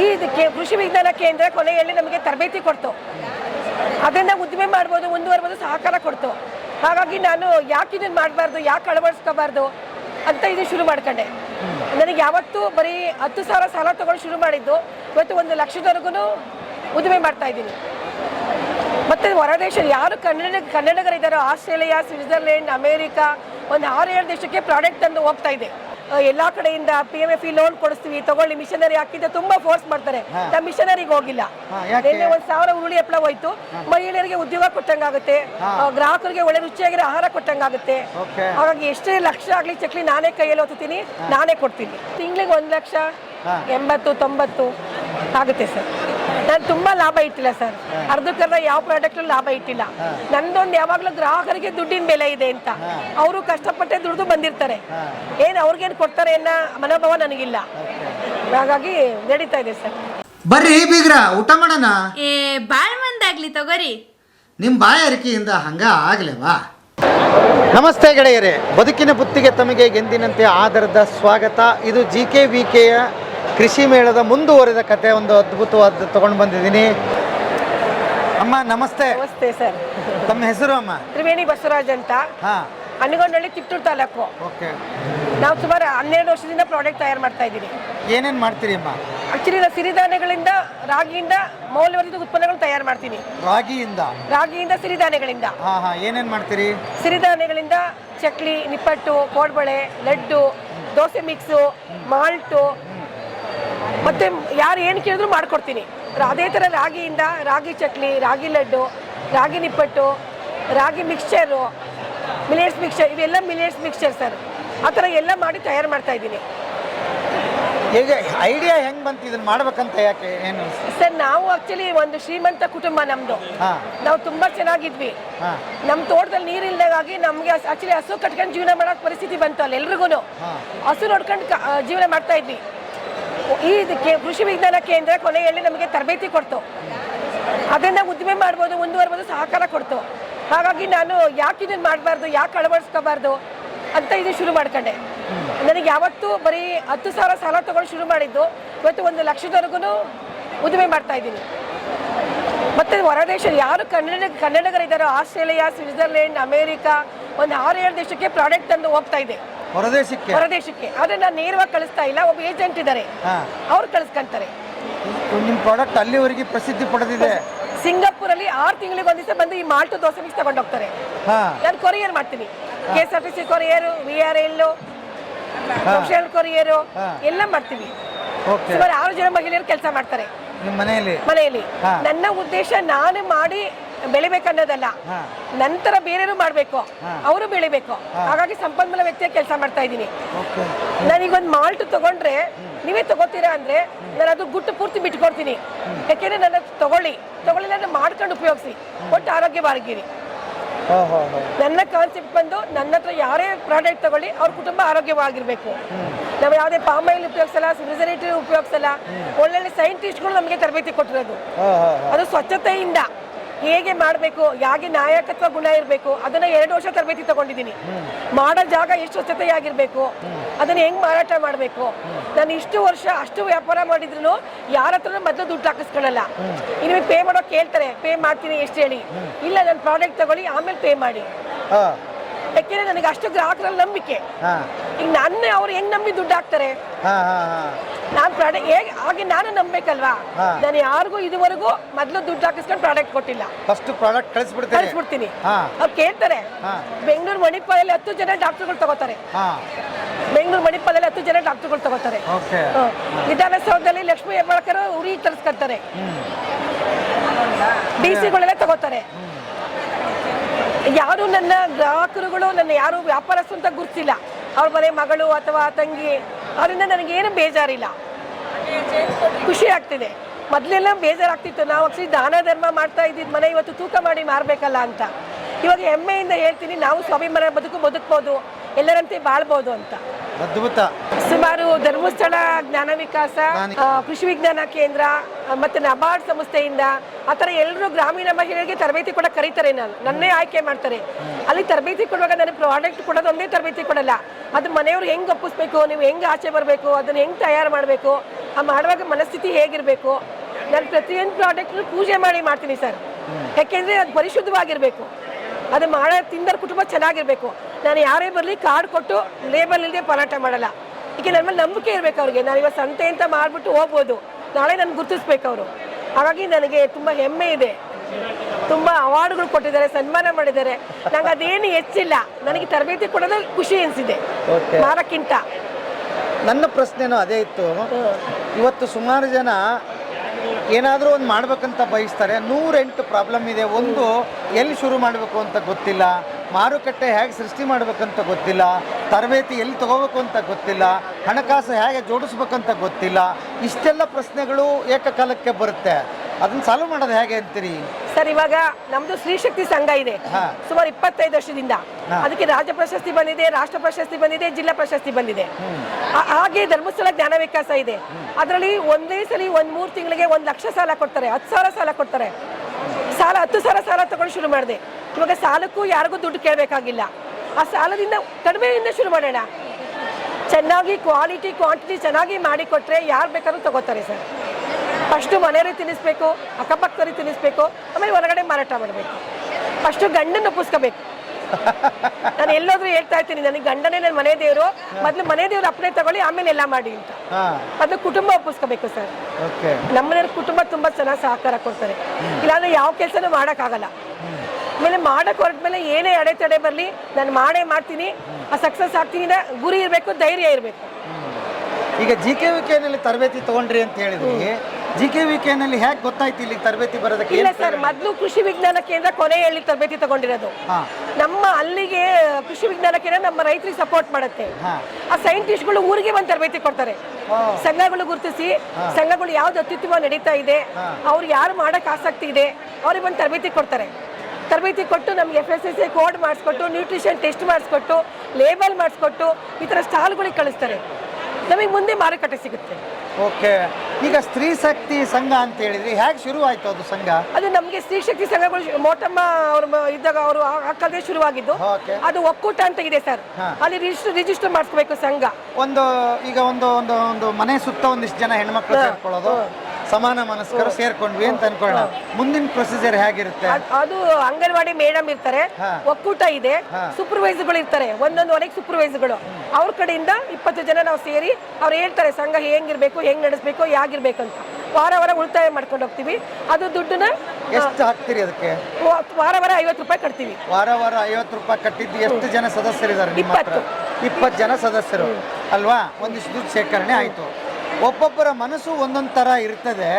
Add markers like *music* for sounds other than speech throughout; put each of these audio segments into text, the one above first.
ಈ ಕೃಷಿ ವಿಜ್ಞಾನ ಕೇಂದ್ರ ಕೊನೆಯಲ್ಲಿ ನಮಗೆ ತರಬೇತಿ ಕೊಡ್ತು. ಅದರಿಂದ ಉದ್ದಿಮೆ ಮಾಡ್ಬೋದು, ಮುಂದುವರ್ಬೋದು ಸಹಕಾರ ಕೊಡ್ತು. ಹಾಗಾಗಿ ನಾನು ಯಾಕೆ ಇದನ್ನು ಮಾಡಬಾರ್ದು, ಯಾಕೆ ಅಳವಡಿಸ್ಕೋಬಾರ್ದು ಅಂತ ಇದು ಶುರು ಮಾಡ್ಕೊಂಡೆ. ನನಗೆ ಯಾವತ್ತೂ ಬರೀ ಹತ್ತು ಸಾವಿರ ಸಾಲ ತಗೊಂಡು ಶುರು ಮಾಡಿದ್ದು, ಇವತ್ತು ಒಂದು ಲಕ್ಷದವರೆಗೂ ಉದ್ದಿಮೆ ಮಾಡ್ತಾ ಇದ್ದೀನಿ. ಮತ್ತೆ ಹೊರದೇಶ ಯಾರು ಕನ್ನಡ, ಕನ್ನಡಿಗರಿದ್ದಾರೋ, ಆಸ್ಟ್ರೇಲಿಯಾ, ಸ್ವಿಟ್ಜರ್ಲೆಂಡ್, ಅಮೇರಿಕಾ, ಒಂದು ಆರು, ಏಳು ದೇಶಕ್ಕೆ ಪ್ರಾಡಕ್ಟ್ ತಂದು ಹೋಗ್ತಾ ಇದೆ. ಎಲ್ಲಾ ಕಡೆಯಿಂದ ಪಿ ಎಂ ಎಫ್ ಲೋನ್ ಕೊಡಿಸ್ತೀವಿ ತಗೊಳ್ಳಿ ಮಿಷನರಿ ಹಾಕಿದ್ರೆ ತುಂಬಾ ಫೋರ್ಸ್ ಮಾಡ್ತಾರೆ. ನಮ್ಮ ಮಿಷನರಿಗೆ ಹೋಗಿಲ್ಲ? ನಿನ್ನೆ ಒಂದ್ ಸಾವಿರ ಉರುಳಿ ಹಪ್ಪಳ ಹೋಯ್ತು. ಮಹಿಳೆಯರಿಗೆ ಉದ್ಯೋಗ ಕೊಟ್ಟಂಗಾಗುತ್ತೆ. ಗ್ರಾಹಕರಿಗೆ ಒಳ್ಳೆ ರುಚಿಯಾಗಿರೋ ಆಹಾರ ಕೊಟ್ಟಂಗಾಗುತ್ತೆ. ಹಾಗಾಗಿ ಎಷ್ಟೇ ಲಕ್ಷ ಆಗ್ಲಿ ಚಕ್ಲಿ ನಾನೇ ಕೈಯಲ್ಲಿ ಓದ್ತೀನಿ ನಾನೇ ಕೊಡ್ತೀನಿ. ತಿಂಗಳಿಗೆ ಒಂದ್ ಲಕ್ಷ. ಎಂಬತ್ತು ತೊಂಬತ್ತು ಆಗುತ್ತೆ ಸರ್. ನಾನು ತುಂಬಾ ಲಾಭ ಇಟ್ಟಿಲ್ಲ ಸರ್. ಅರ್ಧಕ್ಕರ್ಧ ಯಾವ ಪ್ರಾಡಕ್ಟ್ ಲಾಭ ಇಟ್ಟಿಲ್ಲ. ನಂದೊಂದು ಯಾವಾಗ್ಲೂ ಗ್ರಾಹಕರಿಗೆ ದುಡ್ಡಿನ ಬೆಲೆ ಇದೆ ಅಂತ. ಅವರು ಕಷ್ಟಪಟ್ಟೆ ದುಡ್ದು ಬಂದಿರ್ತಾರೆ. ಏನ್ ಅವ್ರಿಗೇನ್ ಕೊಡ್ತಾರೆ ಅನ್ನೋ ಮನೋಭಾವ ನನಗಿಲ್ಲ. ಹಾಗಾಗಿ ನಡೀತಾ ಇದೆ ಸರ್. ಬರ್ರಿ ಬೀಗ್ರ ಊಟ ಮಾಡೋಣ? ಏ ಬಾಳ್ ಮಂದಾಗ್ಲಿ ತಗೋರಿ. ನಿಮ್ಮ ಬಾಯಾರಿಕೆಯಿಂದ ಹಂಗ ಆಗ್ಲೇವಾ? ನಮಸ್ತೆ ಗೆಳೆಯರೇ ಬದುಕಿನ ಬುತ್ತಿಗೆ ತಮಗೆ ಎಂದಿನಂತೆ ಆಧಾರದ ಸ್ವಾಗತ. ಇದು ಜಿ ಕೆ ವಿ ಕೆಯ ಕೃಷಿ ಮೇಳದ ಮುಂದುವರೆದ ಕತೆ ಒಂದು ಅದ್ಭುತವಾದ ತಗೊಂಡು ಬಂದಿದ್ದೀನಿ. ಅಮ್ಮ ನಮಸ್ತೆ. ನಮಸ್ತೆ ಸರ್. ತಮ್ಮ ಹೆಸರು ಅಮ್ಮ? ತ್ರಿವೇಣಿ ಬಸವರಾಜ್ ಅಂತ. ಹಾಂ. ಅನಗೊಂಡಳ್ಳಿ ತಿಪ್ಟೂರು ತಾಲೂಕು. ಓಕೆ. ನಾವು ಸುಮಾರು ಹನ್ನೆರಡು ವರ್ಷದಿಂದ ಪ್ರಾಡಕ್ಟ್ ತಯಾರು ಮಾಡ್ತಾ ಇದ್ದೀನಿ ಏನೇನು ಮಾಡ್ತೀರಿ ಅಮ್ಮ? ಆಕ್ಚುಲಿ ನಾವು ಸಿರಿಧಾನ್ಯಗಳಿಂದ ರಾಗಿಯಿಂದ ಮೌಲ್ಯವರ್ಧಿತ ಉತ್ಪನ್ನಗಳು ತಯಾರು ಮಾಡ್ತೀನಿ ರಾಗಿಯಿಂದ? ರಾಗಿಯಿಂದ ಸಿರಿಧಾನ್ಯಗಳಿಂದ. ಹಾ ಹಾ. ಏನೇನು ಮಾಡ್ತೀರಿ? ಸಿರಿಧಾನ್ಯಗಳಿಂದ ಚಕ್ಲಿ ನಿಪ್ಪಟ್ಟು ಕೋಡ್ಬಳೆ ಲಡ್ಡು ದೋಸೆ ಮಿಕ್ಸು ಮಾಲ್ಟು ಮತ್ತೆ ಯಾರು ಏನು ಕೇಳಿದ್ರು ಮಾಡ್ಕೊಡ್ತೀನಿ. ಅದೇ ಥರ ರಾಗಿಯಿಂದ ragi chakli ragi laddu ragi nippattu ragi mixture millets mixture ಇವೆಲ್ಲ ಮಿಲೇಟ್ಸ್ ಮಿಕ್ಸ್ಚರ್ ಸರ್ ಆ ಥರ ಎಲ್ಲ ಮಾಡಿ ತಯಾರು ಮಾಡ್ತಾ ಇದ್ದೀನಿ. ಹೇಗೆ ಐಡಿಯಾ ಹೆಂಗೆ ಬಂತು ಇದನ್ನು ಮಾಡ್ಬೇಕಂತ ಯಾಕೆ ಏನು? ಸರ್ ನಾವು ಆಕ್ಚುಲಿ ಒಂದು ಶ್ರೀಮಂತ ಕುಟುಂಬ ನಮ್ಮದು ಹಾಂ. ನಾವು ತುಂಬ ಚೆನ್ನಾಗಿದ್ವಿ. ನಮ್ಮ ತೋಟದಲ್ಲಿ ನೀರು ಇಲ್ದಾಗಾಗಿ ನಮಗೆ ಆಕ್ಚುಲಿ ಹಸು ಕಟ್ಕೊಂಡು ಜೀವನ ಮಾಡಕ್ ಪರಿಸ್ಥಿತಿ ಬಂತು ಅಲ್ಲಿ ಎಲ್ರಿಗೂ ಹಸು ನೋಡ್ಕೊಂಡು ಜೀವನ ಮಾಡ್ತಾ ಇದ್ವಿ. ಈ ಕೃಷಿ ವಿಜ್ಞಾನ ಕೇಂದ್ರ ಕೊನೆಯಲ್ಲಿ ನಮಗೆ ತರಬೇತಿ ಕೊಡ್ತು. ಅದರಿಂದ ಉದ್ದಿಮೆ ಮಾಡ್ಬೋದು, ಮುಂದುವರ್ಬೋದು, ಸಹಕಾರ ಕೊಡ್ತು. ಹಾಗಾಗಿ ನಾನು ಯಾಕೆ ಇದನ್ನು ಮಾಡಬಾರ್ದು, ಯಾಕೆ ಅಳವಡಿಸ್ಕೋಬಾರ್ದು ಅಂತ ಇದು ಶುರು ಮಾಡ್ಕೊಂಡೆ. ನನಗೆ ಯಾವತ್ತೂ ಬರೀ ಹತ್ತು ಸಾವಿರ ಸಾಲ ತಗೊಂಡು ಶುರು ಮಾಡಿದ್ದು, ಇವತ್ತು ಒಂದು ಲಕ್ಷದವರೆಗೂ ಉದ್ದಿಮೆ ಮಾಡ್ತಾ ಇದ್ದೀನಿ. ಮತ್ತೆ ಹೊರದೇಶ ಯಾರು ಕನ್ನಡ ಕನ್ನಡಿಗರಿದ್ದಾರೋ ಆಸ್ಟ್ರೇಲಿಯಾ, ಸ್ವಿಟ್ಜರ್ಲೆಂಡ್, ಅಮೇರಿಕಾ, ಒಂದು ಆರು ಏಳು ದೇಶಕ್ಕೆ ಪ್ರಾಡಕ್ಟ್ ತಂದು ಹೋಗ್ತಾ ಇದೆ. ಹೊರದೇಶಕ್ಕೆ? ಹೊರದೇಶಕ್ಕೆ. ಆದ್ರೆ ನಾನು ನೇರವಾಗಿ ಕಳಿಸ್ತಾ ಇಲ್ಲ ಒಬ್ಬ ಏಜೆಂಟ್ ಇದ್ದಾರೆ ಅವ್ರು ಕಳಿಸ್ಕೊಂತಾರೆ. ನಿಮ್ಮ ಪ್ರಾಡಕ್ಟ್ ಅಲ್ಲಿವರೆಗೆ ಪ್ರಸಿದ್ಧಿ ಪಡೆದಿದೆ. ಸಿಂಗಾಪುರಲ್ಲಿ ಆರು ತಿಂಗಳಿಗೆ ಒಂದ್ ದಿವಸ ಬಂದು ಈ ಮಾಲ್ಟು ದೋಸೆ ಮಿಕ್ಸ್ ತಗೊಂಡು ಹೋಗ್ತಾರೆ. ನಾನು ಕೊರಿಯರ್ ಮಾಡ್ತೀನಿ. K S R T C courier V R L courier courier ಎಲ್ಲ ಮಾಡ್ತೀವಿ. ಸುಮಾರು ಆರು ಜನ ಮಹಿಳೆಯರು ಕೆಲಸ ಮಾಡ್ತಾರೆ. ಮನೆಯಲ್ಲಿ? ಮನೆಯಲ್ಲಿ. ನನ್ನ ಉದ್ದೇಶ ನಾನು ಮಾಡಿ ಬೆಳಿಬೇಕನ್ನೋದಲ್ಲ. ನಂತರ ಬೇರೆಯವರು ಮಾಡಬೇಕು. ಅವರು ಬೆಳಿಬೇಕು. ಹಾಗಾಗಿ ಸಂಪನ್ಮೂಲ ವ್ಯಕ್ತಿಯ ಕೆಲಸ ಮಾಡ್ತಾ ಇದ್ದೀನಿ. ನಾನೀಗೊಂದು ಮಾಲ್ಟ್ ತಗೊಂಡ್ರೆ ನೀವೇ ತಗೋತೀರಾ ಅಂದ್ರೆ ನಾನು ಅದು ಗುಟ್ಟು ಪೂರ್ತಿ ಬಿಟ್ಕೊಡ್ತೀನಿ. ಯಾಕೆಂದ್ರೆ ನನ್ನ ತಗೊಳ್ಳಿ. ತಗೊಳ್ಳಿ ನಾನು ಮಾಡ್ಕೊಂಡು ಉಪಯೋಗಿಸಿ. ಒಟ್ಟು ಹೋ ಹೋ ನನ್ನ ಕಾನ್ಸೆಪ್ಟ್ ಬಂದು ನನ್ನ ಹತ್ರ ಯಾರೇ ಪ್ರಾಡಕ್ಟ್ ತಗೊಳ್ಳಿ ಅವ್ರ ಕುಟುಂಬ ಆರೋಗ್ಯವಾಗಿರ್ಬೇಕು. ನಾವು ಯಾವುದೇ ಪಾಮ್ ಆಯಿಲ್ ಉಪಯೋಗಿಸಲ್ಲ ಪ್ರಿಸರ್ವೇಟಿವ್ ಉಪಯೋಗಿಸಲ್ಲ ಒಳ್ಳೊಳ್ಳೆ ಸೈಂಟಿಸ್ಟ್ಗಳು ನಮಗೆ ತರಬೇತಿ ಕೊಟ್ಟಿರೋದು. ಅದು ಸ್ವಚ್ಛತೆಯಿಂದ. ಹೇಗೆ ಮಾಡಬೇಕು ಯಾಕೆ ನಾಯಕತ್ವ ಗುಣ ಇರಬೇಕು, ಅದನ್ನ ಎರಡು ವರ್ಷ ತರಬೇತಿ ತಗೊಂಡಿದ್ದೀನಿ. ಮಾಡೋ ಜಾಗ ಎಷ್ಟು ಸ್ವಚ್ಛತೆಯಾಗಿರ್ಬೇಕು, ಅದನ್ನ ಹೆಂಗ್ ಮಾರಾಟ ಮಾಡಬೇಕು. ನಾನು ಇಷ್ಟು ವರ್ಷ ಅಷ್ಟು ವ್ಯಾಪಾರ ಮಾಡಿದ್ರು ಯಾರ ಹತ್ರ ಮೊದಲು ದುಡ್ಡು ಹಾಕಿಸ್ಕೊಳ್ಳಲ್ಲ. ಇನ್ನು ಪೇ ಮಾಡೋ ಕೇಳ್ತಾರೆ ಪೇ ಮಾಡ್ತೀನಿ, ಎಷ್ಟು ಹೇಳಿ? ಇಲ್ಲ ನನ್ನ ಪ್ರಾಡಕ್ಟ್ ತಗೊಳ್ಳಿ, ಆಮೇಲೆ ಪೇ ಮಾಡಿ. ಯಾಕೆಂದ್ರೆ ನನಗೆ ಅಷ್ಟು ಗ್ರಾಹಕರಲ್ಲಿ ನಂಬಿಕೆ. ಹಾಂ. ಈಗ ನನ್ನ ಅವ್ರು ಹೆಂಗ್ ನಂಬಿ ದುಡ್ಡು ಹಾಕ್ತಾರೆ? ಹಾ ಹಾಂ ಹಾಂ. ನಾನು ಪ್ರಾಡಕ್ಟ್ ಹೇಗೆ ಹಾಗೆ ನಾನು ನಂಬೇಕಲ್ವಾ? ಹಾ. ನಾನು ಯಾರಿಗೂ ಇದುವರೆಗೂ ಮೊದಲು ದುಡ್ಡು ಹಾಕಿಸ್ಕೊಂಡು ಪ್ರಾಡಕ್ಟ್ ಕೊಟ್ಟಿಲ್ಲ. ಫಸ್ಟ್ ಪ್ರಾಡಕ್ಟ್ ಕಳಿಸ್ಬಿಡ್ತೀರಿ ಕಳಿಸ್ಬಿಡ್ತೀನಿ. ಹಾ. ಅವ್ರು ಕೇಳ್ತಾರೆ. ಹಾ. ಬೆಂಗಳೂರು ಮಣಿಪಾಲಲ್ಲಿ ಹತ್ತು ಜನ ಡಾಕ್ಟರ್ಗಳು ತಗೋತಾರೆ. ಹಾಂ. ಬೆಂಗಳೂರು ಮಣಿಪಾಲಲ್ಲಿ ಹತ್ತು ಜನ ಡಾಕ್ಟರ್ಗಳು ತಗೋತಾರೆ. ಓಕೆ. ಹ. ವಿಧಾನಸೌಧದಲ್ಲಿ ಲಕ್ಷ್ಮೀ ಹೆಬ್ಬಾಳ್ಕರ್ ಉರಿ ತರಿಸ್ಕೊತಾರೆ ಡಿ ಸಿಗಳೆಲ್ಲ ತಗೋತಾರೆ. ಯಾರು ನನ್ನ ಗ್ರಾಹಕರುಗಳು, ನನ್ನ ಯಾರು ವ್ಯಾಪಾರಸ್ಥರು ಅಂತ ಗುರುತಿಲ್ಲ. ಅವ್ರ ಮನೆ ಮಗಳು ಅಥವಾ ತಂಗಿ ಅವರಿಂದ ನನಗೇನು ಬೇಜಾರಿಲ್ಲ. ಖುಷಿ ಆಗ್ತಿದೆ. ಮೊದಲೆಲ್ಲ ಬೇಜಾರಾಗ್ತಿತ್ತು. ನಾವು ಆಕ್ಚುಲಿ ದಾನ ಧರ್ಮ ಮಾಡ್ತಾ ಇದ್ದಿದ್ದು ಮನೆ ಇವತ್ತು ತೂಕ ಮಾಡಿ ಮಾರಬೇಕಲ್ಲ ಅಂತ. ಇವಾಗ ಹೆಮ್ಮೆಯಿಂದ ಹೇಳ್ತೀನಿ, ನಾವು ಸ್ವಾಭಿಮಾನ ಬದುಕು, ಬದುಕ್ಬೋದು. ಎಲ್ಲರಂತೆ ಬಾಳ್ಬೋದು ಅಂತ. ಅದ್ಭುತ. ಸುಮಾರು ಧರ್ಮಸ್ಥಳ ಜ್ಞಾನ ವಿಕಾಸ ಕೃಷಿ ವಿಜ್ಞಾನ ಕೇಂದ್ರ ಮತ್ತೆ ನಬಾರ್ಡ್ ಸಂಸ್ಥೆಯಿಂದ ಆ ಥರ ಎಲ್ಲರೂ ಗ್ರಾಮೀಣ ಮಹಿಳೆಯರಿಗೆ ತರಬೇತಿ ಕೂಡ ಕರೀತಾರೆ ನಾನು ನನ್ನೇ ಆಯ್ಕೆ ಮಾಡ್ತಾರೆ. ಅಲ್ಲಿ ತರಬೇತಿ ಕೊಡುವಾಗ ನನಗೆ ಪ್ರಾಡಕ್ಟ್ ಕೊಡೋದು ಒಂದೇ ತರಬೇತಿ ಕೊಡಲ್ಲ. ಅದು ಮನೆಯವ್ರು ಹೆಂಗ್ ಒಪ್ಪಿಸ್ಬೇಕು ನೀವು ಹೆಂಗ್ ಆಚೆ ಬರಬೇಕು ಅದನ್ನ ಹೆಂಗ್ ತಯಾರು ಮಾಡಬೇಕು ಆ ಮಾಡುವಾಗ ಮನಸ್ಥಿತಿ ಹೇಗಿರಬೇಕು. ನಾನು ಪ್ರತಿಯೊಂದು ಪ್ರಾಡಕ್ಟ್ ಪೂಜೆ ಮಾಡಿ ಮಾಡ್ತೀನಿ ಸರ್. ಯಾಕೆಂದರೆ ಅದು ಪರಿಶುದ್ಧವಾಗಿರಬೇಕು. ಅದು ಮಾಡೋ ತಿಂದರ ಕುಟುಂಬ ಚೆನ್ನಾಗಿರಬೇಕು. ನಾನು ಯಾರೇ ಬರಲಿ ಕಾರ್ಡ್ ಕೊಟ್ಟು ಲೇಬಲ್ ಇಲ್ಲದೆ ಮಾರಾಟ ಮಾಡಲ್ಲ. ಈಗ ನನ್ನ ಮೇಲೆ ನಂಬಿಕೆ ಇರಬೇಕು ಅವ್ರಿಗೆ. ನಾನು ಇವಾಗ ಸಂತೆ ಅಂತ ಮಾಡಿಬಿಟ್ಟು ಹೋಗ್ಬೋದು. ನಾಳೆ ನನ್ಗೆ ಗುರುತಿಸ್ಬೇಕು ಅವರು. ಹಾಗಾಗಿ ನನಗೆ ತುಂಬ ಹೆಮ್ಮೆ ಇದೆ. ತುಂಬ ಅವಾರ್ಡ್ಗಳು ಕೊಟ್ಟಿದ್ದಾರೆ ಸನ್ಮಾನ ಮಾಡಿದ್ದಾರೆ. ನಂಗೆ ಅದೇನು ಹೆಚ್ಚಿಲ್ಲ. ನನಗೆ ತರಬೇತಿ ಕೊಡೋದು ಖುಷಿ ಅನಿಸಿದೆ. ಮಾರಕ್ಕಿಂತ. ನನ್ನ ಪ್ರಶ್ನೆನೂ ಅದೇ ಇತ್ತು. ಇವತ್ತು ಸುಮಾರು ಜನ ಏನಾದರೂ ಒಂದು ಮಾಡ್ಬೇಕಂತ ಬಯಸ್ತಾರೆ. ನೂರೆಂಟು ಪ್ರಾಬ್ಲಮ್ ಇದೆ. ಒಂದು ಎಲ್ಲಿ ಶುರು ಮಾಡಬೇಕು ಅಂತ ಗೊತ್ತಿಲ್ಲ. ಮಾರುಕಟ್ಟೆ ಹೇಗೆ ಸೃಷ್ಟಿ ಮಾಡಬೇಕಂತ ಗೊತ್ತಿಲ್ಲ ತರಬೇತಿ ಎಲ್ಲಿ ತಗೋಬೇಕು ಅಂತ ಗೊತ್ತಿಲ್ಲ ಹಣಕಾಸು ಹೇಗೆ ಜೋಡಿಸ್ಬೇಕಂತ ಗೊತ್ತಿಲ್ಲ ಇಷ್ಟೆಲ್ಲ ಪ್ರಶ್ನೆಗಳು ಏಕಕಾಲಕ್ಕೆ ಬರುತ್ತೆ. ಅದನ್ನ ಸಾಲ್ವ್ ಮಾಡೋದು ಹೇಗೆ ಅಂತೀರಿ? ಸರ್ ಇವಾಗ ನಮ್ದು ಸ್ತ್ರೀಶಕ್ತಿ ಸಂಘ ಇದೆ. ಸುಮಾರು ಇಪ್ಪತ್ತೈದು ವರ್ಷದಿಂದ. ಅದಕ್ಕೆ ರಾಜ್ಯ ಪ್ರಶಸ್ತಿ ಬಂದಿದೆ ರಾಷ್ಟ್ರ ಪ್ರಶಸ್ತಿ ಬಂದಿದೆ ಜಿಲ್ಲಾ ಪ್ರಶಸ್ತಿ ಬಂದಿದೆ. ಹಾಗೆ ಧರ್ಮಸ್ಥಳ ಜ್ಞಾನ ವಿಕಾಸ ಇದೆ. ಅದರಲ್ಲಿ ಒಂದೇ ಸಲ ಒಂದ್ ಮೂರು ತಿಂಗಳಿಗೆ ಒಂದ್ ಲಕ್ಷ ಸಾಲ ಕೊಡ್ತಾರೆ ಹತ್ತು ಸಾವಿರ ಸಾಲ ಕೊಡ್ತಾರೆ. ಸಾಲ ಹತ್ತು ಸಾವಿರ ಸಾಲ ತಗೊಂಡು ಶುರು ಮಾಡಿದೆ. ಇವಾಗ ಸಾಲಕ್ಕೂ ಯಾರಿಗೂ ದುಡ್ಡು ಕೇಳಬೇಕಾಗಿಲ್ಲ. ಆ ಸಾಲದಿಂದ ಕಡಿಮೆಯಿಂದ ಶುರು ಮಾಡೋಣ. ಚೆನ್ನಾಗಿ ಕ್ವಾಲಿಟಿ ಕ್ವಾಂಟಿಟಿ ಚೆನ್ನಾಗಿ ಮಾಡಿಕೊಟ್ರೆ ಯಾರು ಬೇಕಾದ್ರೂ ತಗೋತಾರೆ ಸರ್. ಫಸ್ಟು ಮನೆಯವ್ರಿಗೆ ತಿನ್ನಿಸ್ಬೇಕು ಅಕ್ಕಪಕ್ಕದವ್ರಿಗೆ ತಿನ್ನಿಸ್ಬೇಕು ಆಮೇಲೆ ಹೊರಗಡೆ ಮಾರಾಟ ಮಾಡಬೇಕು. ಫಸ್ಟು ಗಂಡನ್ನು ಒಪ್ಪಿಸ್ಕೋಬೇಕು. ನಾನು ಎಲ್ಲೋದ್ರೂ ಹೇಳ್ತಾ ಇರ್ತೀನಿ ನನಗೆ ಗಂಡನೇ ನನ್ನ ಮನೆ ದೇವರು ಮೊದಲು ಮನೆ ದೇವರು ಅಪ್ಪನೆ ತಗೊಳ್ಳಿ ಆಮೇಲೆ ಎಲ್ಲ ಮಾಡಿ ಅಂತ. ಅದು ಕುಟುಂಬ ಒಪ್ಪಿಸ್ಕೋಬೇಕು ಸರ್. ನಮ್ಮನೆಯವ್ರ ಕುಟುಂಬ ತುಂಬ ಚೆನ್ನಾಗಿ ಸಹಕಾರ ಕೊಡ್ತಾರೆ. ಇಲ್ಲಾಂದ್ರೆ ಯಾವ ಕೆಲಸನೂ ಮಾಡೋಕ್ಕಾಗಲ್ಲ. ಆಮೇಲೆ ಮಾಡಕ್ ಹೊರಟ್ಮೇಲೆ ಏನೇ ಅಡೆತಡೆ ಬರಲಿ ನಾನು ಮಾಡೇ ಮಾಡ್ತೀನಿ ಆ ಸಕ್ಸಸ್ ಆಗ್ತೀನಿ ಗುರಿ ಇರಬೇಕು ಧೈರ್ಯ ಇರಬೇಕು. ಈಗ ಜಿ ಕೆ ವಿ ಕೆ ನಲ್ಲಿ ತರಬೇತಿ ತಗೊಂಡ್ರಿ ಅಂತ ಹೇಳಿದ್ರಿ. ಜಿ ಕೆ ವಿ ಕೆ ನಲ್ಲಿ ಹೇಗೆ ಗೊತ್ತಾಯ್ತು ಇಲ್ಲಿ ತರಬೇತಿ ಬರೋದಕ್ಕೆ? ಇಲ್ಲ ಸರ್ ಮೊದಲು ಕೃಷಿ ವಿಜ್ಞಾನ ಕೇಂದ್ರ ಕೊನೆಯಲ್ಲಿ ಹೇಳಿ ತರಬೇತಿ ತಗೊಂಡಿರೋದು. ನಮ್ಮ ಅಲ್ಲಿಗೆ ಕೃಷಿ ವಿಜ್ಞಾನ ಕೇಂದ್ರ ನಮ್ಮ ರೈತರಿಗೆ ಸಪೋರ್ಟ್ ಮಾಡುತ್ತೆ. ಆ ಸೈಂಟಿಸ್ಟ್ಗಳು ಊರಿಗೆ ಬಂದು ತರಬೇತಿ ಕೊಡ್ತಾರೆ. ಸಂಘಗಳು ಗುರುತಿಸಿ ಸಂಘಗಳು ಯಾವ್ದು ಅತ್ಯುತ್ತಮ ನಡೀತಾ ಇದೆ ಅವ್ರು ಯಾರು ಮಾಡಕ್ ಆಸಕ್ತಿ ಇದೆ ಅವ್ರಿಗೆ ಬಂದು ತರಬೇತಿ ಕೊಡ್ತಾರೆ. ತರಬೇತಿ ಕೊಟ್ಟು ನಮಗೆ F S S C code ಮಾಡಿಸ್ಕೊಟ್ಟು nutrition test ಮಾಡಿಸ್ಕೊಟ್ಟು ಲೇಬಲ್ ಮಾಡಿಸ್ಕೊಟ್ಟು ಈ ಥರ ಸ್ಟಾಲ್ಗಳಿಗೆ ಕಳಿಸ್ತಾರೆ. ನಮಗೆ ಮುಂದೆ ಮಾರುಕಟ್ಟೆ ಸಿಗುತ್ತೆ. ಓಕೆ. ಈಗ ಸ್ತ್ರೀ ಶಕ್ತಿ ಸಂಘ ಅಂತ ಹೇಳಿದ್ರಿ ಹೇಗೆ ಶುರು ಆಯ್ತು ಅದು ಸಂಘ? ಅದು ನಮಗೆ ಸ್ತ್ರೀ ಶಕ್ತಿ ಸಂಘಗಳು ಮೋಟಮ್ಮ ಅವರು ಇದ್ದಾಗ ಅವರು ಹಾಕದೇ ಶುರುವಾಗಿದ್ದು. ಓಕೆ. ಅದು ಒಕ್ಕೂಟ ಅಂತ ಇದೆ ಸರ್. ಅಲ್ಲಿ ರಿಜಿಸ್ಟರ್ ರಿಜಿಸ್ಟರ್ ಮಾಡಿಸ್ಬೇಕು ಸಂಘ. ಒಂದು ಈಗ ಒಂದು ಒಂದು ಒಂದು ಮನೆ ಸುತ್ತ ಒಂದಿಷ್ಟು ಜನ ಹೆಣ್ಮಕ್ಳು ಸೇರ್ಕೊಳ್ಳೋದು. ಸಮಾನ ಮನಸ್ಕರು ಸೇರ್ಕೊಂಡ್ವಿ ಅಂತ ಅನ್ಕೊಳ್ಳೋಣ. ಮುಂದಿನ ಪ್ರೊಸೀಜರ್ ಹೇಗಿರುತ್ತೆ? ಅದು ಅಂಗನವಾಡಿ ಮೇಡಮ್ ಇರ್ತಾರೆ. ಒಕ್ಕೂಟ ಇದೆ ಸೂಪರ್ವೈಸರ್ಗಳು ಇರ್ತಾರೆ ಒಂದೊಂದು ಮನೆಗೆ ಸೂಪರ್ವೈಸರ್ಗಳು ಅವ್ರ ಕಡೆಯಿಂದ ಇಪ್ಪತ್ತು ಜನ ನಾವು ಸೇರಿ ಅವ್ರು ಹೇಳ್ತಾರೆ ಸಂಘ ಹೆಂಗಿರ್ಬೇಕು ಹೆಂಗ್ ನಡೆಸ್ಬೇಕು ಯಾಗಿರ್ಬೇಕು ಅಂತ ವಾರ ವಾರ ಉಳಿತಾಯ ಮಾಡ್ಕೊಂಡು ಹೋಗ್ತೀವಿ. ಅದು ದುಡ್ಡನ್ನ ಎಷ್ಟು ಹಾಕ್ತೀರಿ ಅದಕ್ಕೆ? ವಾರ ವಾರ ಐವತ್ತು ರೂಪಾಯಿ ಕಟ್ತೀವಿ. ವಾರ ವಾರ ಐವತ್ತು ರೂಪಾಯಿ ಕಟ್ಟಿದ್ದು ಎಷ್ಟು ಜನ ಸದಸ್ಯರಿದ್ದಾರೆ ನಿಮ್ಮ ಹತ್ರ? ಇಪ್ಪತ್ತು. ಜನ ಸದಸ್ಯರು. ಅಲ್ವಾ? ಒಂದಿಷ್ಟು ದುಡ್ಡು ಶೇಖರಣೆ ಆಯ್ತು. ಒಬ್ಬೊಬ್ಬರ ಮನಸ್ಸು ಒಂದೊಂದು ಥರ ಇರ್ತದೆ.